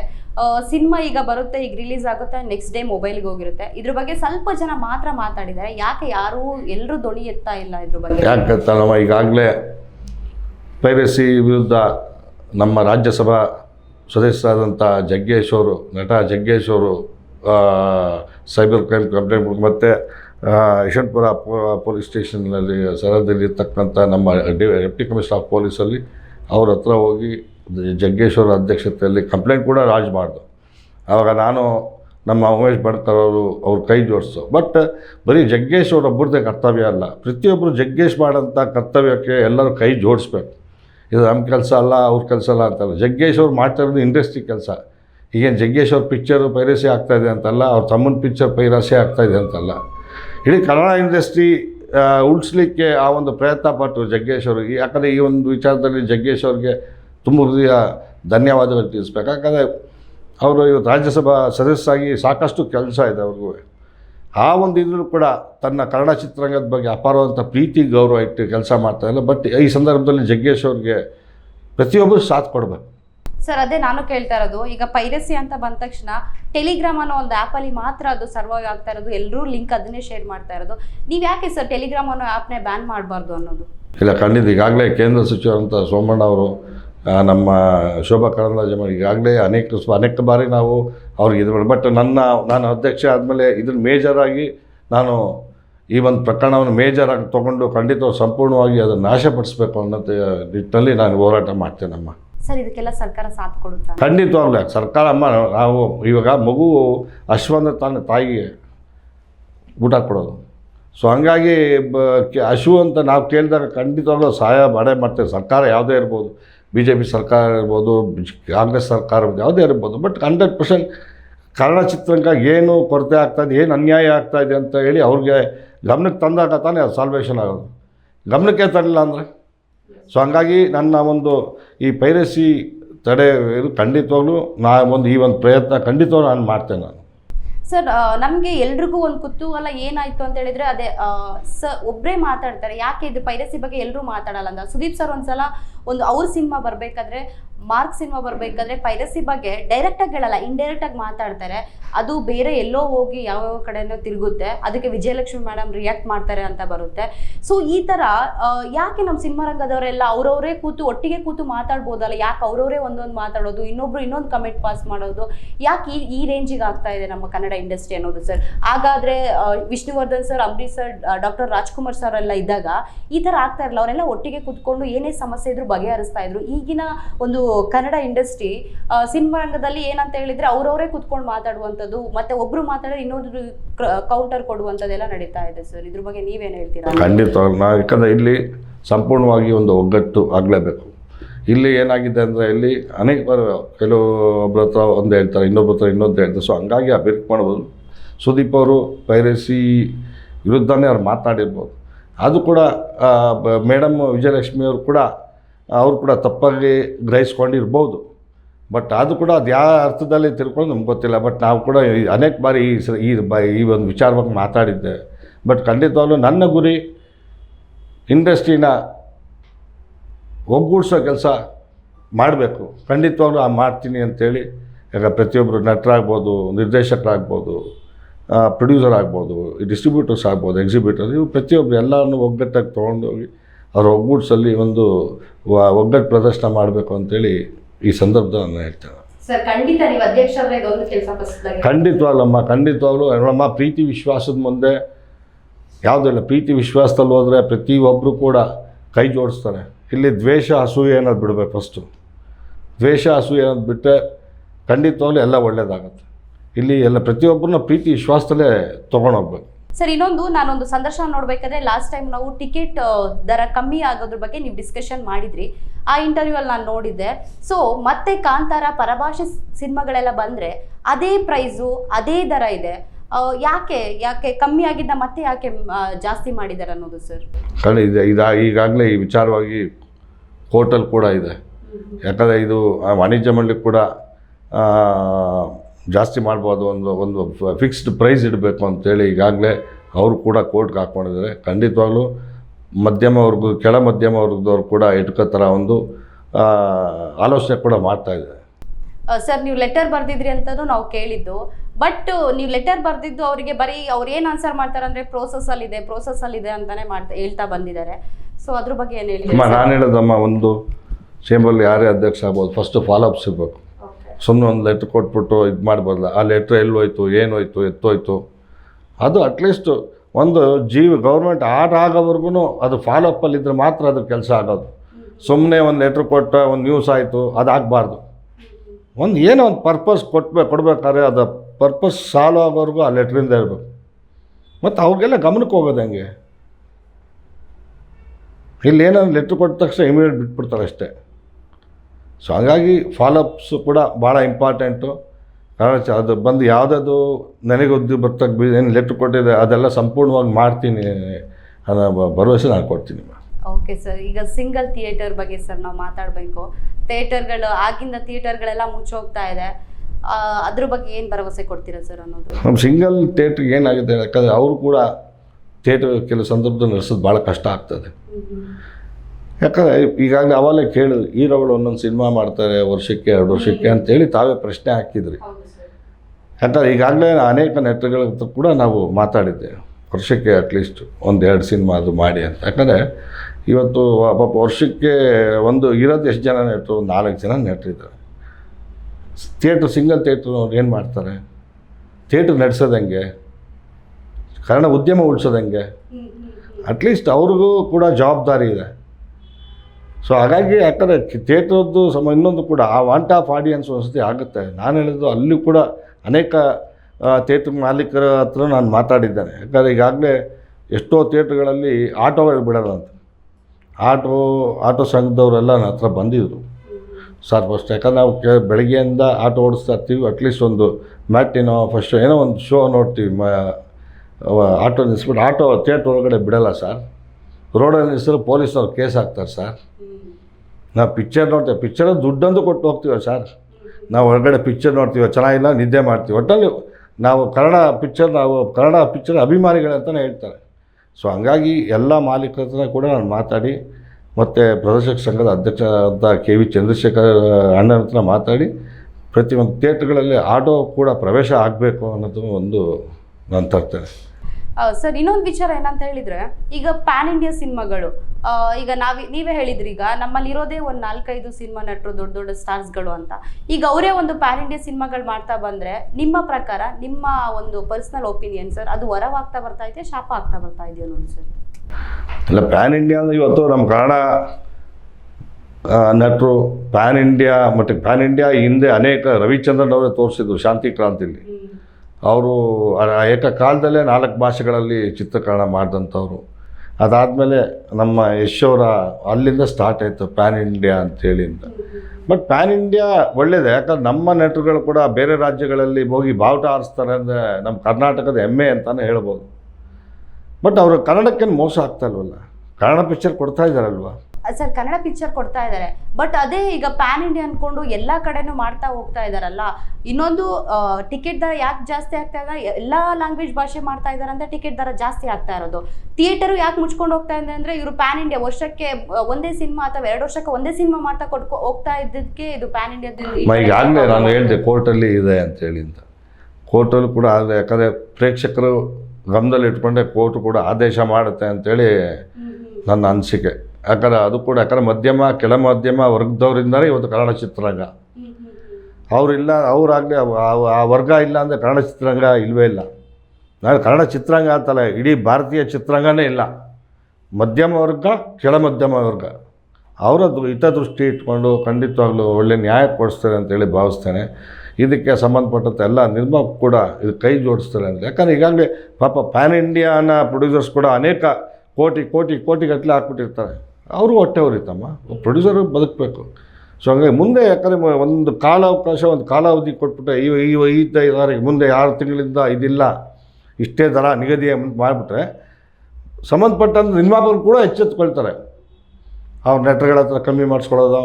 ಸಿನಿಮಾ ಈಗ ಬರುತ್ತೆ ಈಗ ರಿಲೀಸ್ ಆಗುತ್ತೆ ನೆಕ್ಸ್ಟ್ ಡೇ ಮೊಬೈಲ್ಗೆ ಹೋಗಿರುತ್ತೆ. ಇದ್ರ ಬಗ್ಗೆ ಸ್ವಲ್ಪ ಜನ ಮಾತ್ರ ಮಾತಾಡಿದ್ದಾರೆ. ಯಾಕೆ ಯಾರು ಎಲ್ಲರೂ ಧ್ವನಿ ಎತ್ತಾ ಇಲ್ಲ ಇದ್ರ ಬಗ್ಗೆ? ಯಾಕೆ ನಾವು ಈಗಾಗಲೇ ಪೈರಸಿ ವಿರುದ್ಧ ನಮ್ಮ ರಾಜ್ಯಸಭಾ ಸದಸ್ಯರಾದಂಥ ಜಗ್ಗೇಶ್ ಅವರು ನಟ ಜಗ್ಗೇಶ್ ಅವರು ಸೈಬರ್ ಕ್ರೈಮ್ ಕಂಪ್ಲೇಂಟ್ ಮತ್ತು ಯಶವಂತಪುರ ಪೊಲೀಸ್ ಸ್ಟೇಷನ್ನಲ್ಲಿ ಸರಹದ್ದಲ್ಲಿ ಇರ್ತಕ್ಕಂಥ ನಮ್ಮ ಡೆಪ್ಟಿ ಕಮಿಷನರ್ ಆಫ್ ಪೊಲೀಸಲ್ಲಿ ಅವ್ರ ಹತ್ರ ಹೋಗಿ ಜಗ್ಗೇಶ್ವರ ಅಧ್ಯಕ್ಷತೆಯಲ್ಲಿ ಕಂಪ್ಲೇಂಟ್ ಕೂಡ ರಾಜ್ ಮಾಡಿದ್ರು ಆವಾಗ ನಾನು ನಮ್ಮ ಉಮೇಶ್ ಅವರು, ಅವ್ರ ಕೈ ಜೋಡಿಸು ಬಟ್ ಬರೀ ಜಗ್ಗೇಶ್ ಅವ್ರ ಒಬ್ಬರದೇ ಕರ್ತವ್ಯ ಅಲ್ಲ ಪ್ರತಿಯೊಬ್ಬರು ಜಗ್ಗೇಶ್ ಮಾಡೋಂಥ ಕರ್ತವ್ಯಕ್ಕೆ ಎಲ್ಲರೂ ಕೈ ಜೋಡಿಸ್ಬೇಕು. ಇದು ನಮ್ಮ ಕೆಲಸ ಅಲ್ಲ, ಅವ್ರ ಕೆಲಸ ಅಲ್ಲ ಅಂತಲ್ಲ. ಜಗ್ಗೇಶ್ ಅವ್ರು ಮಾಡ್ತಾ ಇರೋದು ಇಂಡಸ್ಟ್ರಿ ಕೆಲಸ. ಈಗೇನು ಜಗ್ಗೇಶ್ ಅವ್ರ ಪಿಕ್ಚರು ಪೈರಸಿ ಆಗ್ತಾಯಿದೆ ಅಂತಲ್ಲ, ಅವ್ರ ತಮ್ಮನ ಪಿಕ್ಚರ್ ಪೈರಸಿ ಆಗ್ತಾಯಿದೆ ಅಂತಲ್ಲ. ಇಡೀ ಕನ್ನಡ ಇಂಡಸ್ಟ್ರಿ ಉಳಿಸ್ಲಿಕ್ಕೆ ಆ ಒಂದು ಪ್ರಯತ್ನ ಪಟ್ಟರು ಜಗ್ಗೇಶ್ ಅವರು. ಯಾಕಂದರೆ ಈ ಒಂದು ವಿಚಾರದಲ್ಲಿ ಜಗ್ಗೇಶ್ ಅವ್ರಿಗೆ ತುಂಬ ಹೃದಯ ಧನ್ಯವಾದಗಳು ತಿಳಿಸ್ಬೇಕು. ಯಾಕಂದರೆ ಅವರು ಇವತ್ತು ರಾಜ್ಯಸಭಾ ಸದಸ್ಯರಾಗಿ ಸಾಕಷ್ಟು ಕೆಲಸ ಇದೆ ಅವ್ರಿಗೂ. ಆ ಒಂದು ಇದ್ರೂ ಕೂಡ ತನ್ನ ಕನ್ನಡ ಚಿತ್ರರಂಗದ ಬಗ್ಗೆ ಅಪಾರವಾದಂಥ ಪ್ರೀತಿ, ಗೌರವ ಇಟ್ಟು ಕೆಲಸ ಮಾಡ್ತಾ ಇಲ್ಲ. ಬಟ್ ಈ ಸಂದರ್ಭದಲ್ಲಿ ಜಗ್ಗೇಶ್ ಅವ್ರಿಗೆ ಪ್ರತಿಯೊಬ್ಬರು ಸಾಥ್ ಕೊಡಬೇಕು. ಸರ್, ಅದೇ ನಾನು ಕೇಳ್ತಾ ಇರೋದು, ಈಗ ಪೈರಸಿ ಅಂತ ಬಂದ ತಕ್ಷಣ ಟೆಲಿಗ್ರಾಮ್ ಅನ್ನೋ ಒಂದು ಆ್ಯಪಲ್ಲಿ ಮಾತ್ರ ಅದು ಸರ್ವೈವ್ ಆಗ್ತಾ ಇರೋದು ಎಲ್ಲರೂ ಲಿಂಕ್ ಅದನ್ನೇ ಶೇರ್ ಮಾಡ್ತಾ ಇರೋದು. ನೀವು ಯಾಕೆ ಸರ್ ಟೆಲಿಗ್ರಾಮ್ ಅನ್ನೋ ಆ್ಯಪ್ನೇ ಬ್ಯಾನ್ ಮಾಡಬಾರ್ದು ಅನ್ನೋದು? ಇಲ್ಲ, ಖಂಡಿತ ಈಗಾಗಲೇ ಕೇಂದ್ರ ಸಚಿವರಂತ ಸೋಮಣ್ಣ ಅವರು ನಮ್ಮ ಶೋಭಾ ಕರಂದಾಜ್ ಈಗಾಗಲೇ ಅನೇಕ ಅನೇಕ ಬಾರಿ ನಾವು ಅವ್ರಿಗೆ ಇದು ಬಟ್ ನನ್ನ, ನಾನು ಅಧ್ಯಕ್ಷ ಆದಮೇಲೆ ಇದನ್ನು ಮೇಜರಾಗಿ ನಾನು ಈ ಒಂದು ಪ್ರಕರಣವನ್ನು ಮೇಜರಾಗಿ ತೊಗೊಂಡು ಖಂಡಿತ ಸಂಪೂರ್ಣವಾಗಿ ಅದನ್ನು ನಾಶಪಡಿಸಬೇಕು ಅನ್ನೋ ನಿಟ್ಟಿನಲ್ಲಿ ನಾನು ಹೋರಾಟ ಮಾಡ್ತೇನಮ್ಮ. ಸರ್, ಇದಕ್ಕೆಲ್ಲ ಸರ್ಕಾರ ಸಾಥ್ ಕೊಡುತ್ತಾ? ಖಂಡಿತವಾಗ್ಲೂ, ಸರ್ಕಾರ ಅಮ್ಮ ನಾವು ಇವಾಗ ಮಗು ಅಶ್ವಂದ ತನ್ನ ತಾಯಿಗೆ ಊಟ ಕೊಡೋದು. ಸೊ ಹಂಗಾಗಿ ಬ ಹಶು ಅಂತ ನಾವು ಕೇಳಿದಾಗ ಖಂಡಿತವಾಗ್ಲೂ ಸಹಾಯ ಮಾಡೇ ಮಾಡ್ತೇವೆ. ಸರ್ಕಾರ ಯಾವುದೇ ಇರ್ಬೋದು ಬಿ ಜೆ ಪಿ ಸರ್ಕಾರ ಇರ್ಬೋದು ಕಾಂಗ್ರೆಸ್ ಸರ್ಕಾರ ಯಾವುದೇ ಇರ್ಬೋದು. ಬಟ್ ಹಂಡ್ರೆಡ್ ಪರ್ಸೆಂಟ್ ಕನ್ನಡ ಚಿತ್ರರಂಗಕ್ಕೆ ಏನು ಕೊರತೆ ಆಗ್ತಾಯಿದೆ ಏನು ಅನ್ಯಾಯ ಆಗ್ತಾಯಿದೆ ಅಂತ ಹೇಳಿ ಅವ್ರಿಗೆ ಗಮನಕ್ಕೆ ತಂದಾಗ ತಾನೇ ಅದು ಸಾಲ್ವೇಷನ್ ಆಗೋದು. ಗಮನಕ್ಕೆ ತರಲಿಲ್ಲ ಅಂದರೆ? ಸೊ ಹಂಗಾಗಿ ನನ್ನ ಒಂದು ಈ ಪೈರಸಿ ತಡೆ ಇದು ಖಂಡಿತವಾಗ್ಲೂ ನಾ ಒಂದು ಈ ಒಂದು ಪ್ರಯತ್ನ ಖಂಡಿತವಾಗ್ಲೂ ನಾನು ಮಾಡ್ತೇನೆ ನಾನು. ಸರ್ ನಮಗೆ ಎಲ್ರಿಗೂ ಒಂದು ಕುತೂಹಲ ಏನಾಯ್ತು ಅಂತ ಹೇಳಿದ್ರೆ ಅದೇ ಸ ಒಬ್ಬರೇ ಮಾತಾಡ್ತಾರೆ. ಯಾಕೆ ಇದು ಪೈರಸಿ ಬಗ್ಗೆ ಎಲ್ಲರೂ ಮಾತಾಡಲ್ಲ ಅಂತ. ಸುದೀಪ್ ಸರ್ ಒಂದ್ಸಲ ಒಂದು ಅವ್ರ ಸಿನಿಮಾ ಬರಬೇಕಾದ್ರೆ ಮಾರ್ಕ್ ಸಿನಿಮಾ ಬರಬೇಕಾದ್ರೆ ಪೈರಸಿ ಬಗ್ಗೆ ಡೈರೆಕ್ಟಾಗಿ ಹೇಳಲ್ಲ ಇಂಡೈರೆಕ್ಟ್ ಆಗಿ ಮಾತಾಡ್ತಾರೆ. ಅದು ಬೇರೆ ಎಲ್ಲೋ ಹೋಗಿ ಯಾವ ಯಾವ ಕಡೆನೋ ತಿರುಗುತ್ತೆ, ಅದಕ್ಕೆ ವಿಜಯಲಕ್ಷ್ಮಿ ಮೇಡಮ್ ರಿಯಾಕ್ಟ್ ಮಾಡ್ತಾರೆ ಅಂತ ಬರುತ್ತೆ. ಸೊ ಈ ಥರ ಯಾಕೆ ನಮ್ಮ ಸಿನಿಮಾ ರಂಗದವರೆಲ್ಲ ಅವ್ರವರೇ ಕೂತು ಒಟ್ಟಿಗೆ ಕೂತು ಮಾತಾಡ್ಬೋದಲ್ಲ? ಯಾಕೆ ಅವ್ರವರೇ ಒಂದೊಂದು ಮಾತಾಡೋದು, ಇನ್ನೊಬ್ರು ಇನ್ನೊಂದು ಕಮೆಂಟ್ ಪಾಸ್ ಮಾಡೋದು? ಯಾಕೆ ಈ ಈ ರೇಂಜಿಗೆ ಆಗ್ತಾ ಇದೆ ನಮ್ಮ ಕನ್ನಡ ಇಂಡಸ್ಟ್ರಿ ಅನ್ನೋದು ಸರ್ ಹಾಗಾದ್ರೆ Vishnuvardhan sir Ambareesh sir doctor Rajkumar sir ಎಲ್ಲ ಇದ್ದಾಗ ಈ ಥರ ಆಗ್ತಾ ಇರಲ್ಲ ಅವರೆಲ್ಲ ಒಟ್ಟಿಗೆ ಕೂತ್ಕೊಂಡು ಏನೇ ಸಮಸ್ಯೆ ಇದ್ರು ಬಗೆಹರಿಸ್ತಾ ಇದ್ರು. ಈಗಿನ ಒಂದು ಕನ್ನಡ ಇಂಡಸ್ಟ್ರಿ ಸಿನಿಮಾ ರಂಗದಲ್ಲಿ ಏನಂತ ಹೇಳಿದ್ರೆ ಅವ್ರವರೇ ಕೂತ್ಕೊಂಡು ಮಾತಾಡುವಂಥದ್ದು, ಮತ್ತೆ ಒಬ್ರು ಮಾತಾಡಿದ್ರೆ ಇನ್ನೊಂದು ಕೌಂಟರ್ ಕೊಡುವಂಥದ್ದೆಲ್ಲ ನಡೀತಾ ಇದೆ ಸರ್ ಇದ್ರ ಬಗ್ಗೆ ನೀವೇನು ಹೇಳ್ತೀರಾ? ಖಂಡಿತ. ಯಾಕಂದ್ರೆ ಯಾಕಂದರೆ ಇಲ್ಲಿ ಸಂಪೂರ್ಣವಾಗಿ ಒಂದು ಒಗ್ಗಟ್ಟು ಆಗಲೇಬೇಕು. ಇಲ್ಲಿ ಏನಾಗಿದೆ ಅಂದರೆ ಇಲ್ಲಿ ಅನೇಕ ಬಾರಿ, ಕೆಲವು ಒಬ್ಬರ ಹತ್ರ ಒಂದು ಹೇಳ್ತಾರೆ ಇನ್ನೊಬ್ಬರ ಹತ್ರ ಇನ್ನೊಂದು ಹೇಳ್ತಾರೆ. ಸೊ ಹಂಗಾಗಿ ಆ ಮಾಡ್ಬೋದು. ಸುದೀಪ್ ಅವರು ಪೈರಸಿ ವಿರುದ್ಧನೇ ಅವ್ರು ಮಾತಾಡಿರ್ಬೋದು. ಅದು ಕೂಡ ಮೇಡಮ್ ವಿಜಯಲಕ್ಷ್ಮಿ ಅವರು ಕೂಡ ಅವರು ಕೂಡ ತಪ್ಪಾಗಿ ಗ್ರಹಿಸ್ಕೊಂಡಿರ್ಬೋದು. ಬಟ್ ಅದು ಕೂಡ ಅದು ಯಾವ ಅರ್ಥದಲ್ಲಿ ತಿಳ್ಕೊಂಡು ನಮ್ಗೆ ಗೊತ್ತಿಲ್ಲ. ಬಟ್ ನಾವು ಕೂಡ ಅನೇಕ ಬಾರಿ ಈ ಸ ಈ ಬ ಈ ಒಂದು ವಿಚಾರವಾಗಿ ಮಾತಾಡಿದ್ದೆ. ಬಟ್ ಖಂಡಿತವಾಗ್ಲೂ ನನ್ನ ಗುರಿ ಇಂಡಸ್ಟ್ರಿನ ಒಗ್ಗೂಡಿಸೋ ಕೆಲಸ ಮಾಡಬೇಕು. ಖಂಡಿತವಾಗ್ಲೂ ಆ ಮಾಡ್ತೀನಿ ಅಂತೇಳಿ. ಈಗ ಪ್ರತಿಯೊಬ್ಬರು ನಟರಾಗ್ಬೋದು, ನಿರ್ದೇಶಕರಾಗ್ಬೋದು ಪ್ರೊಡ್ಯೂಸರ್ ಆಗ್ಬೋದು ಡಿಸ್ಟ್ರಿಬ್ಯೂಟರ್ಸ್ ಆಗ್ಬೋದು ಎಕ್ಸಿಬ್ಯೂಟರ್ಸ್ ಇವು ಪ್ರತಿಯೊಬ್ಬರು ಎಲ್ಲರನ್ನು ಒಗ್ಗಟ್ಟಾಗಿ ತೊಗೊಂಡೋಗಿ ಅವ್ರ ಒಗ್ಗೂಡ್ಸಲ್ಲಿ ಒಂದು ಒಗ್ಗಟ್ಟು ಪ್ರದರ್ಶನ ಮಾಡಬೇಕು ಅಂತೇಳಿ ಈ ಸಂದರ್ಭದಲ್ಲಿ ನಾನು ಹೇಳ್ತೇನೆ. ಖಂಡಿತವಾಗ್ಲಮ್ಮ ಖಂಡಿತವಾಗ್ಲೂ. ನಮ್ಮ ಪ್ರೀತಿ ವಿಶ್ವಾಸದ ಮುಂದೆ ಯಾವುದಿಲ್ಲ ಪ್ರೀತಿ ವಿಶ್ವಾಸದಲ್ಲಿ ಹೋದರೆ ಪ್ರತಿಯೊಬ್ಬರು ಕೂಡ ಕೈ ಜೋಡಿಸ್ತಾರೆ. ಇಲ್ಲಿ ದ್ವೇಷ ಅಸೂಯೆ ಅನ್ನೋದು ಬಿಡಬೇಕು ಫಸ್ಟು ದ್ವೇಷ ಅಸೂಯೆ ಅನ್ನೋದು ಬಿಟ್ಟರೆ ಖಂಡಿತವಾಗ್ಲೂ ಎಲ್ಲ ಒಳ್ಳೆಯದಾಗತ್ತೆ ಇಲ್ಲಿ ಎಲ್ಲ ಪ್ರತಿಯೊಬ್ಬರನ್ನ ಪ್ರೀತಿ ವಿಶ್ವಾಸದಲ್ಲೇ ತೊಗೊಂಡೋಗ್ಬೇಕು. ಸರ್ ಇನ್ನೊಂದು ನಾನೊಂದು ಸಂದರ್ಶನ ನೋಡ್ಬೇಕಾದ್ರೆ ಲಾಸ್ಟ್ ಟೈಮ್ ನಾವು ಟಿಕೆಟ್ ದರ ಕಮ್ಮಿ ಆಗೋದ್ರ ಬಗ್ಗೆ ನೀವು ಡಿಸ್ಕಷನ್ ಮಾಡಿದ್ರಿ. ಆ ಇಂಟರ್ವ್ಯೂ ಅಲ್ಲಿ ನಾನು ನೋಡಿದ್ದೆ. ಸೊ ಮತ್ತೆ ಕಾಂತಾರ ಪರಭಾಷೆ ಸಿನಿಮಾಗಳೆಲ್ಲ ಬಂದ್ರೆ ಅದೇ ಪ್ರೈಸು ಅದೇ ದರ ಇದೆ. ಯಾಕೆ ಯಾಕೆ ಕಮ್ಮಿ ಆಗಿದ್ದ ಮತ್ತೆ ಯಾಕೆ ಜಾಸ್ತಿ ಮಾಡಿದ್ದಾರೆ ಅನ್ನೋದು ಸರ್ ಖಂಡ ಇದೆ ಇದು ಈಗಾಗಲೇ ಈ ವಿಚಾರವಾಗಿ ಹೋಟೆಲ್ ಕೂಡ ಇದೆ. ಯಾಕಂದರೆ ಇದು ವಾಣಿಜ್ಯ ಮಂಡಳಿ ಕೂಡ ಜಾಸ್ತಿ ಮಾಡ್ಬೋದು ಒಂದು ಒಂದು ಫಿಕ್ಸ್ಡ್ ಪ್ರೈಸ್ ಇಡಬೇಕು ಅಂತೇಳಿ ಈಗಾಗಲೇ ಅವರು ಕೂಡ ಕೋರ್ಟ್ಗೆ ಹಾಕ್ಕೊಂಡಿದ್ದಾರೆ. ಖಂಡಿತವಾಗ್ಲೂ ಮಧ್ಯಮ ವರ್ಗ ಕೆಳ ಮಧ್ಯಮ ವರ್ಗದವ್ರು ಕೂಡ ಇಟ್ಕೋ ಥರ ಒಂದು ಆಲೋಚನೆ ಕೂಡ ಮಾಡ್ತಾಯಿದ್ದಾರೆ ಸರ್ ನೀವು ಲೆಟರ್ ಬರೆದಿದ್ರಿ ಅಂತಲೂ ನಾವು ಕೇಳಿದ್ದು. ಬಟ್ ನೀವು ಲೆಟರ್ ಬರೆದಿದ್ದು ಅವರಿಗೆ ಬರೀ ಅವ್ರು ಏನು ಆನ್ಸರ್ ಮಾಡ್ತಾರೆ ಅಂದರೆ ಪ್ರೋಸೆಸ್ ಅಲ್ಲಿ ಅಂತಾನೆ ಮಾಡ್ತಾ ಹೇಳ್ತಾ ಬಂದಿದ್ದಾರೆ. ಸೊ ಅದ್ರ ಬಗ್ಗೆ ಏನು ಹೇಳಿ ನಾನು ಹೇಳೋದಮ್ಮ ಒಂದು ಚೇಂಬರ್ಲಿ ಯಾರೇ ಅಧ್ಯಕ್ಷ ಆಗ್ಬೋದು ಫಸ್ಟು ಫಾಲೋಅಪ್ಸ್ ಇರಬೇಕು. ಸುಮ್ಮನೆ ಒಂದು ಲೆಟ್ರ್ ಕೊಟ್ಬಿಟ್ಟು ಇದು ಮಾಡಬಾರ್ದು ಆ ಲೆಟ್ರ್ ಎಲ್ಲೋಯ್ತು, ಏನೋಯ್ತು, ಎತ್ತೋಯ್ತು. ಅದು ಅಟ್ಲೀಸ್ಟ್ ಒಂದು ಜೀವ ಗೌರ್ಮೆಂಟ್ ಆಟ ಆಗೋವರೆಗೂ ಅದು ಫಾಲೋಅಪ್ಪಲ್ಲಿದ್ದರೆ ಮಾತ್ರ ಅದ್ರ ಕೆಲಸ ಆಗೋದು. ಸುಮ್ಮನೆ ಒಂದು ಲೆಟ್ರ್ ಕೊಟ್ಟ ಒಂದು ನ್ಯೂಸ್ ಆಯಿತು, ಅದು ಆಗಬಾರ್ದು. ಒಂದು ಏನೋ ಒಂದು ಪರ್ಪಸ್ ಕೊಟ್ಬೇಕು ಕೊಡ್ಬೇಕಾದ್ರೆ ಅದು ಪರ್ಪಸ್ ಸಾಲ್ವ್ ಆಗೋವರೆಗೂ ಆ ಲೆಟ್ರಿಂದ ಇರಬೇಕು. ಮತ್ತು ಅವ್ರಿಗೆಲ್ಲ ಗಮನಕ್ಕೆ ಹೋಗೋದು ಹಂಗೆ? ಇಲ್ಲಿ ಏನೋ ಲೆಟ್ರ್ ಕೊಟ್ಟ ತಕ್ಷಣ ಇಮಿಡಿಯೇಟ್ ಬಿಟ್ಬಿಡ್ತಾರೆ ಅಷ್ಟೇ. ಸೊ ಹಾಗಾಗಿ ಫಾಲೋಅಪ್ಸ್ ಕೂಡ ಭಾಳ ಇಂಪಾರ್ಟೆಂಟು ಕಾರಣ ಅದು ಬಂದು ಯಾವುದಾದ್ರು ನನಗೆ ಉದ್ಯೋಗ ಬರ್ತಕ್ಕ ಏನು ಲೆಟ್ರ್ ಕೊಟ್ಟಿದೆ ಅದೆಲ್ಲ ಸಂಪೂರ್ಣವಾಗಿ ಮಾಡ್ತೀನಿ. ಅನ್ನೋ ಭರವಸೆ ನಾನು ಕೊಡ್ತೀನಿ ಓಕೆ ಸರ್ ಈಗ ಸಿಂಗಲ್ ಥಿಯೇಟರ್ ಬಗ್ಗೆ ಸರ್ ನಾವು ಮಾತಾಡಬೇಕು. ಥಿಯೇಟರ್ಗಳು ಆಗಿಂದ ಥಿಯೇಟರ್ಗಳೆಲ್ಲ ಮುಚ್ಚೋಗ್ತಾ ಇದೆ. ಅದ್ರ ಬಗ್ಗೆ ಏನು ಭರವಸೆ ಕೊಡ್ತೀರಾ ಸರ್ ಅನ್ನೋದು? ನಮ್ಮ ಸಿಂಗಲ್ ಥಿಯೇಟ್ರಿಗೆ ಏನಾಗುತ್ತೆ ಯಾಕಂದರೆ ಅವರು ಕೂಡ ಥಿಯೇಟರ್ ಕೆಲವು ಸಂದರ್ಭದಲ್ಲಿ ನಡೆಸೋದು ಭಾಳ ಕಷ್ಟ ಆಗ್ತದೆ. ಯಾಕಂದರೆ ಈಗಾಗಲೇ ಅವಾಗಲೇ ಕೇಳಿದ್ರು ಹೀರೋಗಳು ಒಂದೊಂದು ಸಿನಿಮಾ ಮಾಡ್ತಾರೆ ವರ್ಷಕ್ಕೆ ಎರಡು ವರ್ಷಕ್ಕೆ ಅಂತೇಳಿ ತಾವೇ ಪ್ರಶ್ನೆ ಹಾಕಿದ್ರಿ. ಯಾಕಂದರೆ ಈಗಾಗಲೇ ಅನೇಕ ನೆಟ್ಗಳ ಹತ್ರ ಕೂಡ ನಾವು ಮಾತಾಡಿದ್ದೆ ವರ್ಷಕ್ಕೆ ಅಟ್ಲೀಸ್ಟ್ ಒಂದು ಎರಡು ಸಿನಿಮಾ ಅದು ಮಾಡಿ ಅಂತ. ಯಾಕಂದರೆ ಇವತ್ತು ಪಾಪ ವರ್ಷಕ್ಕೆ ಒಂದು ಇರೋದು ಎಷ್ಟು ಜನ ನೆಟ್ರು? ಒಂದು ನಾಲ್ಕು ಜನ ನೆಟ್ಟಿದ್ದಾರೆ ಥಿಯೇಟ್ರ್ ಸಿಂಗಲ್ ಥಿಯೇಟ್ರ್ ಅವ್ರು ಏನು ಮಾಡ್ತಾರೆ? ಥಿಯೇಟ್ರ್ ನಡೆಸೋದು ಹೆಂಗೆ? ಕನ್ನಡ ಉದ್ಯಮ ಉಳಿಸೋದು ಹೆಂಗೆ? ಅಟ್ಲೀಸ್ಟ್ ಅವ್ರಿಗೂ ಕೂಡ ಜವಾಬ್ದಾರಿ ಇದೆ. ಸೊ ಹಾಗಾಗಿ ಯಾಕಂದರೆ ಥಿಯೇಟ್ರದ್ದು ಸಮ, ಇನ್ನೊಂದು ಕೂಡ ಆ ವಾಂಟ್ ಆಫ್ ಆಡಿಯನ್ಸ್ ವಸತಿ ಆಗುತ್ತೆ. ನಾನು ಹೇಳಿದ್ದು ಅಲ್ಲಿ ಕೂಡ ಅನೇಕ ಥಿಯೇಟ್ರ್ ಮಾಲೀಕರ ಹತ್ರ ನಾನು ಮಾತಾಡಿದ್ದೇನೆ. ಯಾಕಂದರೆ ಈಗಾಗಲೇ ಎಷ್ಟೋ ಥಿಯೇಟ್ರ್ಗಳಲ್ಲಿ ಆಟೋಗಳು ಬಿಡೋಲ್ಲ ಅಂತ ಆಟೋ ಆಟೋ ಸಂಘದವರೆಲ್ಲ ನನ್ನ ಹತ್ರ ಬಂದಿದ್ದರು ಸರ್ ಫಸ್ಟ್ ಯಾಕಂದ್ರೆ ನಾವು ಕೆ, ಬೆಳಗ್ಗೆಯಿಂದ ಆಟೋ ಓಡಿಸ್ತಾ ಇರ್ತೀವಿ. ಅಟ್ಲೀಸ್ಟ್ ಒಂದು ಮ್ಯಾಟಿನೋ ಫಸ್ಟ್ ಏನೋ ಒಂದು ಶೋ ನೋಡ್ತೀವಿ. ಮ ಆಟೋ ನಿಲ್ಲಿಸ್ಬಿಟ್ಟು ಆಟೋ, ಥಿಯೇಟ್ರ್ ಒಳಗಡೆ ಬಿಡೋಲ್ಲ ಸರ್. ರೋಡಲ್ಲಿ ನಿಲ್ಲಿಸಿದ್ರೆ ಪೊಲೀಸವ್ರು ಕೇಸ್ ಹಾಕ್ತಾರೆ ಸರ್. ನಾವು ಪಿಕ್ಚರ್ ನೋಡ್ತೇವೆ. ಪಿಕ್ಚರ್ ದುಡ್ಡಂದು ಕೊಟ್ಟು ಹೋಗ್ತೀವಿ ಸರ್ ನಾವು ಹೊರಗಡೆ ಪಿಕ್ಚರ್ ನೋಡ್ತೀವಿ? ಚೆನ್ನಾಗಿಲ್ಲ, ನಿದ್ದೆ ಮಾಡ್ತೀವಿ. ಒಟ್ಟಲ್ಲಿ ನಾವು ಕನ್ನಡ ಪಿಕ್ಚರ್ ನಾವು ಕನ್ನಡ ಪಿಕ್ಚರ್ ಅಭಿಮಾನಿಗಳಂತಲೇ ಹೇಳ್ತಾರೆ. ಸೊ ಹಂಗಾಗಿ ಎಲ್ಲ ಮಾಲೀಕರ ಹತ್ರ ಕೂಡ ನಾನು ಮಾತಾಡಿ, ಮತ್ತು ಪ್ರದರ್ಶಕ ಸಂಘದ ಅಧ್ಯಕ್ಷ ಅಂತ ಕೆ ವಿ ಚಂದ್ರಶೇಖರ್ ಅಣ್ಣನ ಹತ್ರ ಮಾತಾಡಿ, ಪ್ರತಿಯೊಂದು ಥಿಯೇಟ್ರ್ಗಳಲ್ಲಿ ಆಟೋ ಕೂಡ ಪ್ರವೇಶ ಆಗಬೇಕು ಅನ್ನೋದು ಒಂದು ನಾನು ತರ್ತೇನೆ. ಸರ್, ಇನ್ನೊಂದು ವಿಚಾರ ಏನಂತ ಹೇಳಿದ್ರೆ, ಈಗ ಪ್ಯಾನ್ ಇಂಡಿಯಾ ಸಿನಿಮಾಗಳು ಈಗ ನಾವ್, ನೀವೇ ಹೇಳಿದ್ರಿ ಈಗ ನಮ್ಮಲ್ಲಿ ಇರೋದೇ ಒಂದು ನಾಲ್ಕೈದು ಸಿನಿಮಾ ನಟರು, ದೊಡ್ಡ ದೊಡ್ಡ ಸ್ಟಾರ್ಸ್ಗಳು ಅಂತ. ಈಗ ಅವರೇ ಒಂದು ಪ್ಯಾನ್ ಇಂಡಿಯಾ ಸಿನಿಮಾಗಳು ಮಾಡ್ತಾ ಬಂದ್ರೆ, ನಿಮ್ಮ ಪ್ರಕಾರ, ನಿಮ್ಮ ಒಂದು ಪರ್ಸನಲ್ ಒಪಿನಿಯನ್ ಸರ್, ಅದು ವರವಾಗ್ತಾ ಬರ್ತಾ ಇದೆಯಾ, ಶಾಪ ಆಗ್ತಾ ಬರ್ತಾ ಇದೆಯಾ ನೋಡಿ ಸರ್? ಇಲ್ಲ ಪ್ಯಾನ್ ಇಂಡಿಯಾ ಅಂದರೆ ಇವತ್ತು ನಮ್ಮ ಕನ್ನಡ ನಟರು, ಪ್ಯಾನ್ ಇಂಡಿಯಾ, ಮತ್ತು ಪ್ಯಾನ್ ಇಂಡಿಯಾ ಹಿಂದೆ ಅನೇಕ ರವಿಚಂದ್ರನ್ ಅವರೇ ತೋರಿಸಿದ್ರು, ಶಾಂತಿ ಕ್ರಾಂತಿಲಿ. ಅವರು ಏಕಕಾಲದಲ್ಲೇ ನಾಲ್ಕು ಭಾಷೆಗಳಲ್ಲಿ ಚಿತ್ರೀಕರಣ ಮಾಡಿದಂಥವ್ರು. ಅದಾದಮೇಲೆ ನಮ್ಮ ಯಶೋರ ಅಲ್ಲಿಂದ ಸ್ಟಾರ್ಟ್ ಆಯಿತು ಪ್ಯಾನ್ ಇಂಡಿಯಾ ಅಂತೇಳಿ ಅಂತ. ಬಟ್ ಪ್ಯಾನ್ ಇಂಡಿಯಾ ಒಳ್ಳೆಯದೆ ಯಾಕಂದ್ರೆ ನಮ್ಮ ನಟರುಗಳು ಕೂಡ ಬೇರೆ ರಾಜ್ಯಗಳಲ್ಲಿ ಹೋಗಿ ಬಾವುಟ ಆರಿಸ್ತಾರೆ ಅಂದರೆ ನಮ್ಮ ಕರ್ನಾಟಕದ ಹೆಮ್ಮೆ ಅಂತಲೇ ಹೇಳ್ಬೋದು. ಬಟ್ ಅವರು ಕನ್ನಡಕ್ಕೇನು ಮೋಸ ಆಗ್ತಾ ಇಲ್ವಲ್ಲ? ಕನ್ನಡ ಪಿಕ್ಚರ್ ಕೊಡ್ತಾ ಇದ್ದಾರಲ್ವ ಸರ್ ಕನ್ನಡ ಪಿಕ್ಚರ್ ಕೊಡ್ತಾ ಇದ್ದಾರೆ ಬಟ್ ಅದೇ ಈಗ ಪ್ಯಾನ್ ಇಂಡಿಯಾ ಅನ್ಕೊಂಡು ಎಲ್ಲ ಕಡೆನೂ ಮಾಡ್ತಾ ಹೋಗ್ತಾ ಇದ್ದಾರಲ್ಲ ಇನ್ನೊಂದು ಟಿಕೆಟ್ ದರ ಯಾಕೆ ಜಾಸ್ತಿ ಆಗ್ತಾ ಇದ್ದಾರೆ ಎಲ್ಲ ಲ್ಯಾಂಗ್ವೇಜ್ ಭಾಷೆ ಮಾಡ್ತಾ ಇದ್ದಾರೆ ಅಂತ ಟಿಕೆಟ್ ದರ ಜಾಸ್ತಿ ಆಗ್ತಾ ಇರೋದು. ಥಿಯೇಟರು ಯಾಕೆ ಮುಚ್ಕೊಂಡು ಹೋಗ್ತಾ ಇದೆ ಅಂದ್ರೆ ಇವರು ಪ್ಯಾನ್ ಇಂಡಿಯಾ ವರ್ಷಕ್ಕೆ ಒಂದೇ ಸಿನಿಮಾ ಅಥವಾ ಎರಡು ವರ್ಷಕ್ಕೆ ಒಂದೇ ಸಿನಿಮಾ ಮಾಡ್ತಾ ಕೊಟ್ಕೊ ಹೋಗ್ತಾ ಇದ್ದಕ್ಕೆ ಇದು ಪ್ಯಾನ್ ಇಂಡಿಯಾ ಈಗಾಗಲೇ ನಾನು ಹೇಳಿದೆ ಕೋರ್ಟಲ್ಲಿ ಇದೆ ಅಂತೇಳಿ ಅಂತ. ಕೋರ್ಟಲ್ಲಿ ಕೂಡ ಆದರೆ ಯಾಕಂದರೆ ಪ್ರೇಕ್ಷಕರು ಗಮನದಲ್ಲಿ ಇಟ್ಕೊಂಡೆ ಕೋರ್ಟ್ ಕೂಡ ಆದೇಶ ಮಾಡುತ್ತೆ ಅಂತೇಳಿ ನನ್ನ ಅನಿಸಿಕೆ. ಯಾಕಂದರೆ ಅದು ಕೂಡ ಯಾಕಂದ್ರೆ ಮಧ್ಯಮ, ಕೆಳ ಮಧ್ಯಮ ವರ್ಗದವರಿಂದಲೇ ಇವತ್ತು ಕನ್ನಡ ಚಿತ್ರರಂಗ. ಅವರಿಲ್ಲ, ಅವರಾಗಲಿ ಆ ವರ್ಗ ಇಲ್ಲ ಅಂದರೆ ಕನ್ನಡ ಚಿತ್ರರಂಗ ಇಲ್ಲವೇ ಇಲ್ಲ. ನಾನು ಕನ್ನಡ ಚಿತ್ರರಂಗ ಅಂತಲ್ಲ, ಇಡೀ ಭಾರತೀಯ ಚಿತ್ರರಂಗನೇ ಇಲ್ಲ. ಮಧ್ಯಮ ವರ್ಗ, ಕೆಳ ಮಧ್ಯಮ ವರ್ಗ. ಅವರ ಹಿತದೃಷ್ಟಿ ಇಟ್ಕೊಂಡು ಖಂಡಿತವಾಗ್ಲೂ ಒಳ್ಳೆ ನ್ಯಾಯ ಕೊಡಿಸ್ತಾರೆ ಅಂತೇಳಿ ಭಾವಿಸ್ತೇನೆ. ಇದಕ್ಕೆ ಸಂಬಂಧಪಟ್ಟಂತೆ ಎಲ್ಲ ನಿರ್ಮಾಪಕ ಕೂಡ ಇದು ಕೈ ಜೋಡಿಸ್ತಾರೆ ಅಂತ. ಯಾಕಂದರೆ ಈಗಾಗಲೇ ಪಾಪ ಪ್ಯಾನ್ ಇಂಡಿಯಾನ ಪ್ರೊಡ್ಯೂಸರ್ಸ್ ಕೂಡ ಅನೇಕ ಕೋಟಿ ಕೋಟಿ ಕೋಟಿಗಟ್ಟಲೆ ಹಾಕ್ಬಿಟ್ಟಿರ್ತಾರೆ. ಅವರು ಹೊಟ್ಟೆ ತಮ್ಮ ಪ್ರೊಡ್ಯೂಸರ್ ಬದುಕಬೇಕು. ಸೊ ಹಂಗಾಗಿ ಮುಂದೆ ಯಾಕಂದರೆ ಒಂದು ಕಾಲಾವಕಾಶ, ಒಂದು ಕಾಲಾವಧಿ ಕೊಟ್ಬಿಟ್ಟು ಈ ಈ ತಾರೀಕು ಮುಂದೆ ಆರು ತಿಂಗಳಿಂದ ಇದಿಲ್ಲ. ಇಷ್ಟೇ ದರ ನಿಗದಿ ಮಾಡಿಬಿಟ್ರೆ ಸಂಬಂಧಪಟ್ಟಂಥ ನಿರ್ಮಾಪಕರು ಕೂಡ ಎಚ್ಚೆತ್ಕೊಳ್ತಾರೆ. ಅವ್ರ ನೆಟ್ರ್ಗಳ ಹತ್ರ ಕಮ್ಮಿ ಮಾಡಿಸ್ಕೊಳ್ಳೋದು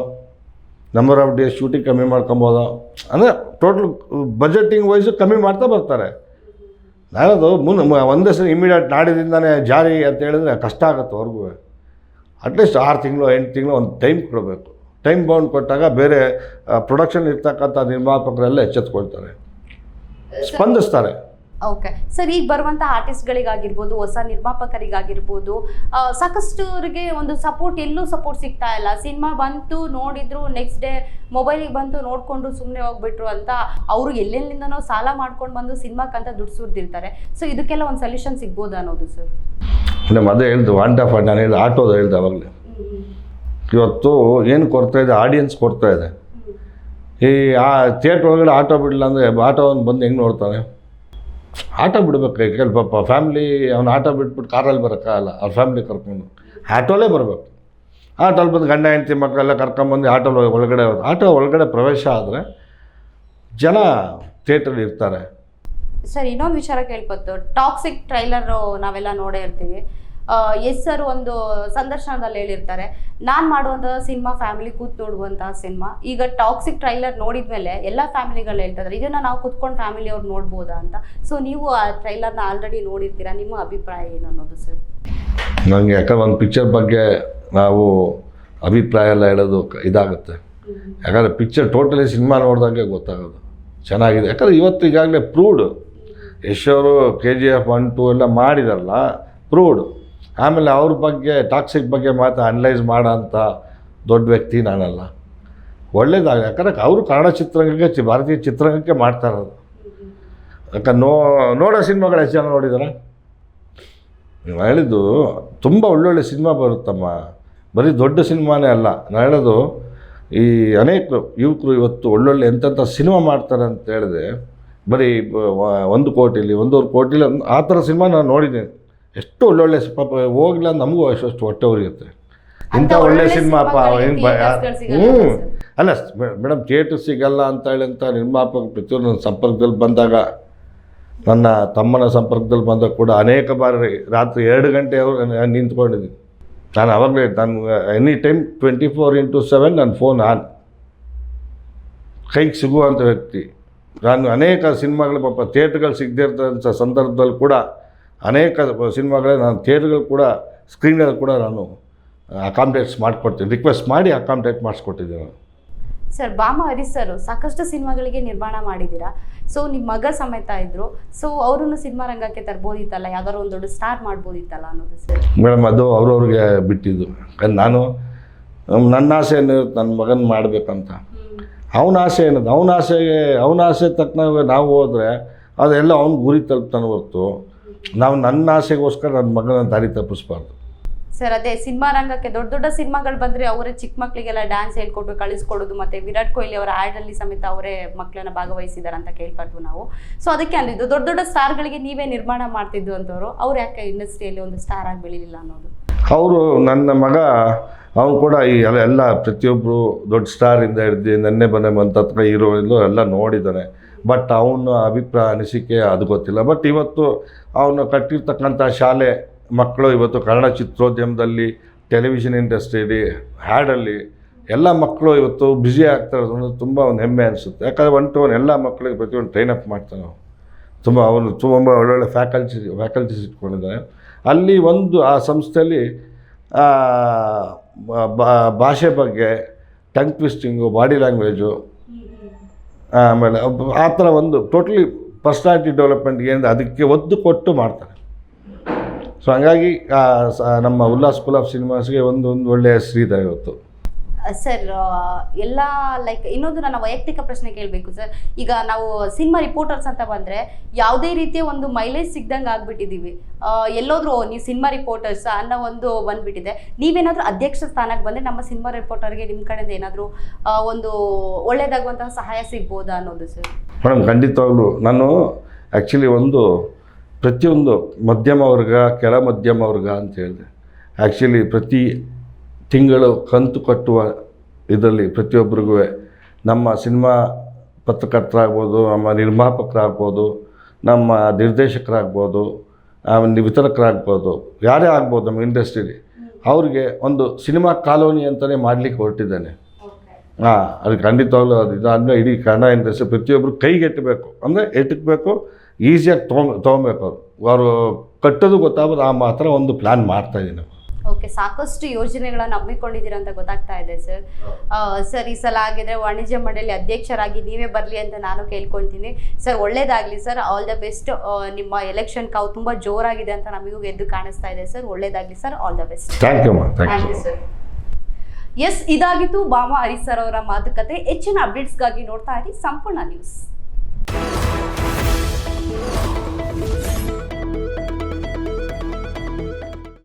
ನಂಬರ್ ಆಫ್ ಡೇಸ್ ಶೂಟಿಂಗ್ ಕಮ್ಮಿ ಮಾಡ್ಕೊಬೋದು. ಅಂದರೆ ಟೋಟಲ್ ಬಜೆಟಿಂಗ್ ವೈಸು ಕಮ್ಮಿ ಮಾಡ್ತಾ ಬರ್ತಾರೆ. ನಾನದು ಮುನ್ನ ಒಂದೇ ಸರಿ ಇಮಿಡಿಯೇಟ್ ನಾಡಿದಿಂದನೇ ಜಾರಿ ಅಂತ ಹೇಳಿದ್ರೆ ಕಷ್ಟ ಆಗುತ್ತೆ ಅವ್ರಿಗೂ. ಅಟ್ಲೀಸ್ಟ್ ಆರು ತಿಂಗಳು ಎಂಟು ತಿಂಗಳು ಒಂದು ಟೈಮ್ ಕೊಡಬೇಕು. ಟೈಮ್ ಬೌಂಡ್ ಕೊಟ್ಟಾಗ ಬೇರೆ ಪ್ರೊಡಕ್ಷನ್ ಇರ್ತಕ್ಕಂಥ ನಿರ್ಮಾಪಕರೆಲ್ಲ ಎಚ್ಚೆತ್ಕೊಳ್ತಾರೆ. ಸ್ಪಂದಿಸ್ತಾರೆ. ಓಕೆ ಸರ್ ಈಗ ಬರುವಂಥ ಆರ್ಟಿಸ್ಟ್ಗಳಿಗಾಗಿರ್ಬೋದು ಹೊಸ ನಿರ್ಮಾಪಕರಿಗಾಗಿರ್ಬೋದು ಸಾಕಷ್ಟು ಅವರಿಗೆ ಒಂದು ಸಪೋರ್ಟ್ ಎಲ್ಲೂ ಸಪೋರ್ಟ್ ಸಿಗ್ತಾ ಇಲ್ಲ. ಸಿನಿಮಾ ಬಂತು ನೋಡಿದ್ರು ನೆಕ್ಸ್ಟ್ ಡೇ ಮೊಬೈಲಿಗೆ ಬಂತು ನೋಡಿಕೊಂಡು ಸುಮ್ಮನೆ ಹೋಗ್ಬಿಟ್ರು ಅಂತ ಅವರು ಎಲ್ಲೆಲ್ಲಿಂದನೋ ಸಾಲ ಮಾಡ್ಕೊಂಡು ಬಂದು ಸಿನಿಮಾಕ್ಕಂತ ದುಡ್ಡು ಸುರಿದಿರ್ತಾರೆ ಸೊ ಇದಕ್ಕೆಲ್ಲ ಒಂದು ಸೊಲ್ಯೂಷನ್ ಸಿಗ್ಬೋದು ಅನ್ನೋದು ಸರ್ ನಮ್ಮ ಅದೇ ಹೇಳ್ದು ವಾಂಟ್ ಆಫ್ ನಾನು ಹೇಳಿದೆ ಆಟೋದು ಹೇಳ್ದೆ ಅವಾಗಲೇ. ಇವತ್ತು ಏನು ಕೊಡ್ತಾ ಇದೆ ಆಡಿಯನ್ಸ್ ಕೊಡ್ತಾ ಇದೆ. ಈ ಆ ಥಿಯೇಟ್ರ್ ಒಳಗಡೆ ಆಟೋ ಬಿಡಲಿಲ್ಲ ಅಂದರೆ ಆಟೋವನ್ನು ಬಂದು ಹೆಂಗೆ ನೋಡ್ತಾನೆ? ಆಟೋ ಬಿಡ್ಬೇಕು ಪಾಪ ಫ್ಯಾಮ್ಲಿ ಅವ್ನು ಆಟೋ ಬಿಟ್ಬಿಟ್ಟು ಕಾರಲ್ಲಿ ಬರೋಕ್ಕಾಗಲ್ಲ ಅವ್ರ ಫ್ಯಾಮ್ಲಿ ಕರ್ಕೊಂಡು. ಆಟೋಲೇ ಬರಬೇಕು. ಆಟೋಲ್ಲಿ ಬಂದು ಗಂಡ, ಹೆಂಡತಿ ಮಕ್ಕಳೆಲ್ಲ ಕರ್ಕೊಂಬಂದು ಆಟೋ ಒಳಗಡೆ ಆಟೋ ಒಳಗಡೆ ಪ್ರವೇಶ ಆದರೆ ಜನ ಥಿಯೇಟ್ರಲ್ಲಿ ಇರ್ತಾರೆ. ಸರ್, ಇನ್ನೊಂದು ವಿಚಾರ ಕೇಳ್ಬೋದು ಟಾಕ್ಸಿಕ್ ಟ್ರೈಲರು ನಾವೆಲ್ಲ ನೋಡೇ ಇರ್ತೀವಿ. ಎಸ್ ಸರ್ ಒಂದು ಸಂದರ್ಶನದಲ್ಲಿ ಹೇಳಿರ್ತಾರೆ ನಾನು ಮಾಡುವಂಥ ಸಿನಿಮಾ ಫ್ಯಾಮಿಲಿ ಕೂತ್ ನೋಡುವಂತಹ ಸಿನಿಮಾ. ಈಗ ಟಾಕ್ಸಿಕ್ ಟ್ರೈಲರ್ ನೋಡಿದ ಮೇಲೆ ಎಲ್ಲ ಫ್ಯಾಮಿಲಿಗಳು ಹೇಳ್ತಾರೆ ಇದನ್ನ ನಾವು ಕೂತ್ಕೊಂಡು ಫ್ಯಾಮಿಲಿ ಅವ್ರು ನೋಡ್ಬೋದಾ ಅಂತ. ಸೊ ನೀವು ಆ ಟ್ರೈಲರ್ನ ಆಲ್ರೆಡಿ ನೋಡಿರ್ತೀರಾ? ನಿಮ್ಮ ಅಭಿಪ್ರಾಯ ಏನು ಅನ್ನೋದು ಸರ್ ನನಗೆ ಯಾಕಂದ್ರೆ ಒಂದು ಪಿಕ್ಚರ್ ಬಗ್ಗೆ ನಾವು ಅಭಿಪ್ರಾಯ ಎಲ್ಲ ಹೇಳೋದು ಇದಾಗುತ್ತೆ. ಯಾಕಂದರೆ ಪಿಕ್ಚರ್ ಟೋಟಲಿ ಸಿನಿಮಾ ನೋಡ್ದಂಗೆ ಗೊತ್ತಾಗೋದು. ಚೆನ್ನಾಗಿದೆ. ಯಾಕಂದರೆ ಇವತ್ತು ಈಗಾಗಲೇ ಪ್ರೂವ್ಡ್ ಯಶ್ ಅವರು K G F one two ಎಲ್ಲ ಮಾಡಿದಾರಲ್ಲ ಪ್ರೂವ್ಡ್ ಆಮೇಲೆ ಅವ್ರ ಬಗ್ಗೆ ಟಾಕ್ಸಿಕ್ ಬಗ್ಗೆ ಮಾತು ಅನಲೈಸ್ ಮಾಡೋ ಅಂಥ ದೊಡ್ಡ ವ್ಯಕ್ತಿ ನಾನಲ್ಲ. ಒಳ್ಳೇದಾಗ ಯಾಕಂದ್ರೆ ಅವರು ಕನ್ನಡ ಚಿತ್ರರಂಗಕ್ಕೆ ಭಾರತೀಯ ಚಿತ್ರರಂಗಕ್ಕೆ ಮಾಡ್ತಾ ಇರೋದು. ಯಾಕಂದ್ರೆ ನೋ, ನೋಡೋ ಸಿನಿಮಾಗಳು ಎಷ್ಟು ಜನ ನೋಡಿದ್ದಾರೆ ನೀವು ಹೇಳಿದ್ದು ತುಂಬ ಒಳ್ಳೊಳ್ಳೆ ಸಿನಿಮಾ ಬರುತ್ತಮ್ಮ. ಬರೀ ದೊಡ್ಡ ಸಿನಿಮಾನೇ ಅಲ್ಲ. ನಾನು ಹೇಳೋದು ಈ ಅನೇಕ ಯುವಕರು ಇವತ್ತು ಒಳ್ಳೊಳ್ಳೆ ಎಂತೆಂಥ ಸಿನಿಮಾ ಮಾಡ್ತಾರೆ ಅಂತ ಹೇಳಿದೆ ಬರೀ ಒಂದು ಕೋಟಿಲಿ, ಒಂದೂವರೆ ಕೋಟಿಲಿ, ಆ ಥರ ಸಿನಿಮಾ ನಾನು ನೋಡಿದ್ದೀನಿ. ಎಷ್ಟು ಒಳ್ಳೊಳ್ಳೆ ಪಾಪ ಹೋಗಿಲ್ಲ ನಮಗೂ ಅಷ್ಟು ಹೊಟ್ಟೆ ಉರಿಯುತ್ತೆ ಇಂಥ ಒಳ್ಳೆ ಸಿನಿಮಾ ಅಪ್ಪ ಏನು ಭಯ? ಹ್ಞೂ ಅಲ್ಲ ಮೇಡಮ್ ಥಿಯೇಟರ್ ಸಿಗಲ್ಲ ಅಂತ ಹೇಳಿ ಅಂತ ನಿರ್ಮಾಪಕ ಪ್ರತಿಯೊಂದು ನನ್ನ ಸಂಪರ್ಕದಲ್ಲಿ ಬಂದಾಗ ನನ್ನ ತಮ್ಮನ ಸಂಪರ್ಕದಲ್ಲಿ ಬಂದಾಗ ಕೂಡ ಅನೇಕ ಬಾರಿ ರಾತ್ರಿ ಎರಡು ಗಂಟೆಯವರು ನಾನು ನಿಂತ್ಕೊಂಡಿದ್ದೀನಿ. ನಾನು ಅವಾಗಲೇ ನಾನು any time twenty four into seven ನನ್ನ ಫೋನ್ ಆನ್ ಕೈಗೆ ಸಿಗುವಂಥ ವ್ಯಕ್ತಿ. ನಾನು ಅನೇಕ ಸಿನಿಮಾಗಳು ಪಾಪ ಥಿಯೇಟ್ರ್ಗಳು ಸಿಗದೇ ಇರ್ತಂಥ ಸಂದರ್ಭದಲ್ಲಿ ಕೂಡ ಅನೇಕ ಸಿನಿಮಾಗಳೇ ನಾನು ಥಿಯೇಟ್ರ್ಗಳು ಕೂಡ ಸ್ಕ್ರೀನಲ್ಲಿ ಕೂಡ ನಾನು ಅಕಾಮಿಡೇಟ್ಸ್ ಮಾಡಿಕೊಡ್ತೀನಿ ರಿಕ್ವೆಸ್ಟ್ ಮಾಡಿ ಅಕಾಮಿಡೇಟ್ ಮಾಡಿಸ್ಕೊಟ್ಟಿದ್ದೀನಿ ನಾನು. ಸರ್ ಬಾಮ ಹರೀಶ್ ಸರ್ ಸಾಕಷ್ಟು ಸಿನಿಮಾಗಳಿಗೆ ನಿರ್ಮಾಣ ಮಾಡಿದ್ದೀರಾ? ಸೊ ನಿಮ್ಮ ಮಗ ಸಮೇತ ಇದ್ರು. ಸೊ ಅವರನ್ನು ಸಿನಿಮಾ ರಂಗಕ್ಕೆ ತರ್ಬೋದಿತ್ತಲ್ಲ ಯಾವ್ದಾದ್ರು ಒಂದು ದೊಡ್ಡ ಸ್ಟಾರ್ ಮಾಡ್ಬೋದಿತ್ತಲ್ಲ ಅನ್ನೋದು ಸರ್? ಮೇಡಮ್ ಅದು ಅವ್ರವ್ರಿಗೆ ಬಿಟ್ಟಿದ್ದು. ನಾನು ನನ್ನ ಆಸೆ ಏನಿರುತ್ತೆ ನನ್ನ ಮಗನ ಮಾಡಬೇಕಂತ. ಅವನ ಆಸೆ ಏನದು? ಅವನ ಆಸೆಗೆ ಅವನ ಆಸೆ ತಕ್ಕನಾಗ ನಾವು ಹೋದರೆ ಅದೆಲ್ಲ ಅವ್ನ ಗುರಿ ತಲುಪ್ತಾನೆ ಹೊರ್ತು. ನಾವು ನನ್ನ ಆಸೆಗೋಸ್ಕರ ನನ್ನ ಮಗನ ದಾರಿ ತಪ್ಪಿಸ್ಬಾರ್ದು. ಸರ್ ಅದೇ ಸಿನಿಮಾ ರಂಗಕ್ಕೆ ದೊಡ್ಡ ದೊಡ್ಡ ಸಿನಿಮಾಗಳು ಬಂದರೆ ಅವರೇ ಚಿಕ್ಕ ಮಕ್ಕಳಿಗೆಲ್ಲ ಡ್ಯಾನ್ಸ್ ಹೇಳ್ಕೊಟ್ಟು ಕಳಿಸ್ಕೊಡೋದು ಮತ್ತು ವಿರಾಟ್ ಕೊಹ್ಲಿ ಅವರ ಆ್ಯಡಲ್ಲಿ ಸಮೇತ ಅವರೇ ಮಕ್ಕಳನ್ನ ಭಾಗವಹಿಸಿದ್ದಾರೆ ಅಂತ ಕೇಳ್ಪಟ್ವು ನಾವು. ಸೊ ಅದಕ್ಕೆ ಅಂದಿದ್ದು ದೊಡ್ಡ ದೊಡ್ಡ ಸ್ಟಾರ್ಗಳಿಗೆ ನೀವೇ ನಿರ್ಮಾಣ ಮಾಡ್ತಿದ್ದು ಅಂತವರು ಅವ್ರು ಯಾಕೆ ಇಂಡಸ್ಟ್ರಿಯಲ್ಲಿ ಒಂದು ಸ್ಟಾರ್ ಆಗಿ ಬೆಳೀಲಿಲ್ಲ ಅನ್ನೋದು? ಅವರು ನನ್ನ ಮಗ ಅವನು ಕೂಡ ಈ ಎಲ್ಲ ಎಲ್ಲ ಪ್ರತಿಯೊಬ್ಬರು ದೊಡ್ಡ ಸ್ಟಾರಿಂದ ಹಿಡ್ದು ನೆನ್ನೆ ಬನ್ನೆ ಬಂತ ಹೀರೋ ಎಲ್ಲೋ ಎಲ್ಲ ನೋಡಿದ್ದಾನೆ ಬಟ್ ಅವನ ಅಭಿಪ್ರಾಯ ಅನಿಸಿಕೆ ಅದು ಗೊತ್ತಿಲ್ಲ. ಬಟ್ ಇವತ್ತು ಅವನು ಕಟ್ಟಿರ್ತಕ್ಕಂಥ ಶಾಲೆ ಮಕ್ಕಳು ಇವತ್ತು ಕನ್ನಡ ಚಿತ್ರೋದ್ಯಮದಲ್ಲಿ ಟೆಲಿವಿಷನ್ ಇಂಡಸ್ಟ್ರಿಯಲ್ಲಿ ಹ್ಯಾಡಲ್ಲಿ ಎಲ್ಲ ಮಕ್ಕಳು ಇವತ್ತು ಬ್ಯುಸಿ ಆಗ್ತಾ ಇರೋದು ತುಂಬ ಒಂದು ಹೆಮ್ಮೆ ಅನಿಸುತ್ತೆ. ಯಾಕಂದರೆ ಒನ್ ಟು ಒನ್ ಎಲ್ಲ ಮಕ್ಕಳಿಗೆ ಪ್ರತಿಯೊಂದು ಟ್ರೈನ್ ಅಪ್ ಮಾಡ್ತಾನೆ ಅವನು ತುಂಬ ಅವನು ತುಂಬ ಒಳ್ಳೊಳ್ಳೆ ಫ್ಯಾಕಲ್ಟಿ ಫ್ಯಾಕಲ್ಟೀಸ್ ಇಟ್ಕೊಂಡಿದ್ದಾನೆ ಅಲ್ಲಿ ಒಂದು ಆ ಸಂಸ್ಥೆಯಲ್ಲಿ ಭಾಷೆ ಬಗ್ಗೆ ಟಂಗ್ ಟ್ವಿಸ್ಟಿಂಗು ಬಾಡಿ ಲ್ಯಾಂಗ್ವೇಜು ಆಮೇಲೆ ಆ ಥರ ಒಂದು ಟೋಟಲಿ ಪರ್ಸ್ನಾಲಿಟಿ ಡೆವಲಪ್ಮೆಂಟ್ಗೆ ಅಂದರೆ ಅದಕ್ಕೆ ಒತ್ತು ಕೊಟ್ಟು ಮಾಡ್ತಾರೆ. ಸೊ ಹಂಗಾಗಿ ನಮ್ಮ ಉಲ್ಲಾಸ್ ಸ್ಕೂಲ್ ಆಫ್ ಸಿನಿಮಾಸ್ಗೆ ಒಂದು ಒಂದು ಒಳ್ಳೆಯ ಹೆಸರಿದೆ ಇವತ್ತು. ಸರ್ ಎಲ್ಲ ಲೈಕ್ ಇನ್ನೊಂದು ನನ್ನ ವೈಯಕ್ತಿಕ ಪ್ರಶ್ನೆ ಕೇಳಬೇಕು, ಸರ್. ಈಗ ನಾವು ಸಿನಿಮಾ ರಿಪೋರ್ಟರ್ಸ್ ಅಂತ ಬಂದರೆ ಯಾವುದೇ ರೀತಿಯ ಒಂದು ಮೈಲೇಜ್ ಸಿಗ್ದಂಗೆ ಆಗಿಬಿಟ್ಟಿದ್ದೀವಿ ಎಲ್ಲೋದ್ರು ನೀವು ಸಿನಿಮಾ ರಿಪೋರ್ಟರ್ಸ್ ಅನ್ನೋ ಒಂದು ಬಂದುಬಿಟ್ಟಿದೆ. ನೀವೇನಾದರೂ ಅಧ್ಯಕ್ಷ ಸ್ಥಾನಕ್ಕೆ ಬಂದರೆ ನಮ್ಮ ಸಿನಿಮಾ ರಿಪೋರ್ಟರ್ಗೆ ನಿಮ್ಮ ಕಡೆಯಿಂದ ಏನಾದರೂ ಒಂದು ಒಳ್ಳೆಯದಾಗುವಂತಹ ಸಹಾಯ ಸಿಗ್ಬೋದಾ ಅನ್ನೋದು, ಸರ್? ಮೇಡಮ್, ಖಂಡಿತವಾಗ್ಲೂ. ನಾನು ಆ್ಯಕ್ಚುಲಿ ಒಂದು, ಪ್ರತಿಯೊಂದು ಮಧ್ಯಮ ವರ್ಗ ಕೆಳ ಮಧ್ಯಮ ವರ್ಗ ಅಂತ ಹೇಳಿದೆ. ಆ್ಯಕ್ಚುಲಿ ಪ್ರತಿ ತಿಂಗಳು ಕಂತು ಕಟ್ಟುವ ಇದರಲ್ಲಿ ಪ್ರತಿಯೊಬ್ಬರಿಗೂ ನಮ್ಮ ಸಿನಿಮಾ ಪತ್ರಕರ್ತರಾಗ್ಬೋದು ನಮ್ಮ ನಿರ್ಮಾಪಕರಾಗ್ಬೋದು ನಮ್ಮ ನಿರ್ದೇಶಕರಾಗ್ಬೋದು ಆಮೇಲೆ ವಿತರಕರಾಗ್ಬೋದು ಯಾರೇ ಆಗ್ಬೋದು ನಮ್ಮ ಇಂಡಸ್ಟ್ರೀಲಿ ಅವ್ರಿಗೆ ಒಂದು ಸಿನಿಮಾ ಕಾಲೋನಿ ಅಂತಲೇ ಮಾಡಲಿಕ್ಕೆ ಹೊರಟಿದ್ದೇನೆ. ಹಾಂ ಅದು ಖಂಡಿತವಾಗ್ಲೂ ಅದು ಇದಾದ್ಮೇಲೆ ಇಡೀ ಕನ್ನಡ ಇಂಡಸ್ಟ್ರಿ ಪ್ರತಿಯೊಬ್ಬರು ಕೈಗೆ ಎತ್ತಬೇಕು ಅಂದರೆ ಎತ್ತಬೇಕು ಈಸಿಯಾಗಿ ತೊಗೊಂಡು ತೊಗೊಬೇಕು ಅವರು. ಅವರು ಕಟ್ಟೋದು ಗೊತ್ತಾಗೋದು ಆ ಮಾತ್ರ ಒಂದು ಪ್ಲ್ಯಾನ್ ಮಾಡ್ತಾಯಿದ್ದೀನಿ ಓಕೆ ಸಾಕಷ್ಟು ಯೋಜನೆಗಳನ್ನು ಹಮ್ಮಿಕೊಂಡಿದ್ದೀರ ಅಂತ ಗೊತ್ತಾಗ್ತಾ ಇದೆ ಸರ್. ಸರ್ ಈ ಸಲ ಆಗಿದ್ರೆ ವಾಣಿಜ್ಯ ಮಂಡಳಿ ಅಧ್ಯಕ್ಷರಾಗಿ ನೀವೇ ಬರಲಿ ಅಂತ ನಾನು ಕೇಳ್ಕೊಳ್ತೀನಿ. ಸರ್ ಒಳ್ಳೇದಾಗಲಿ ಸರ್. ಆಲ್ ದ ಬೆಸ್ಟ್ ನಿಮ್ಮ ಎಲೆಕ್ಷನ್ ಕಾವು ತುಂಬ ಜೋರಾಗಿದೆ ಅಂತ ನಮಗೂ ಎದ್ದು ಕಾಣಿಸ್ತಾ ಇದೆ ಸರ್. ಒಳ್ಳೇದಾಗಲಿ sir. All the best thank you thank you sir yes ಇದಾಗಿತ್ತು ಬಾಮಾ ಹರಿಸರ್ ಸರ್ ಅವರ ಮಾತುಕತೆ. ಹೆಚ್ಚಿನ ಅಪ್ಡೇಟ್ಸ್ಗಾಗಿ ನೋಡ್ತಾ ಇರಿ ಸಂಪೂರ್ಣ ನ್ಯೂಸ್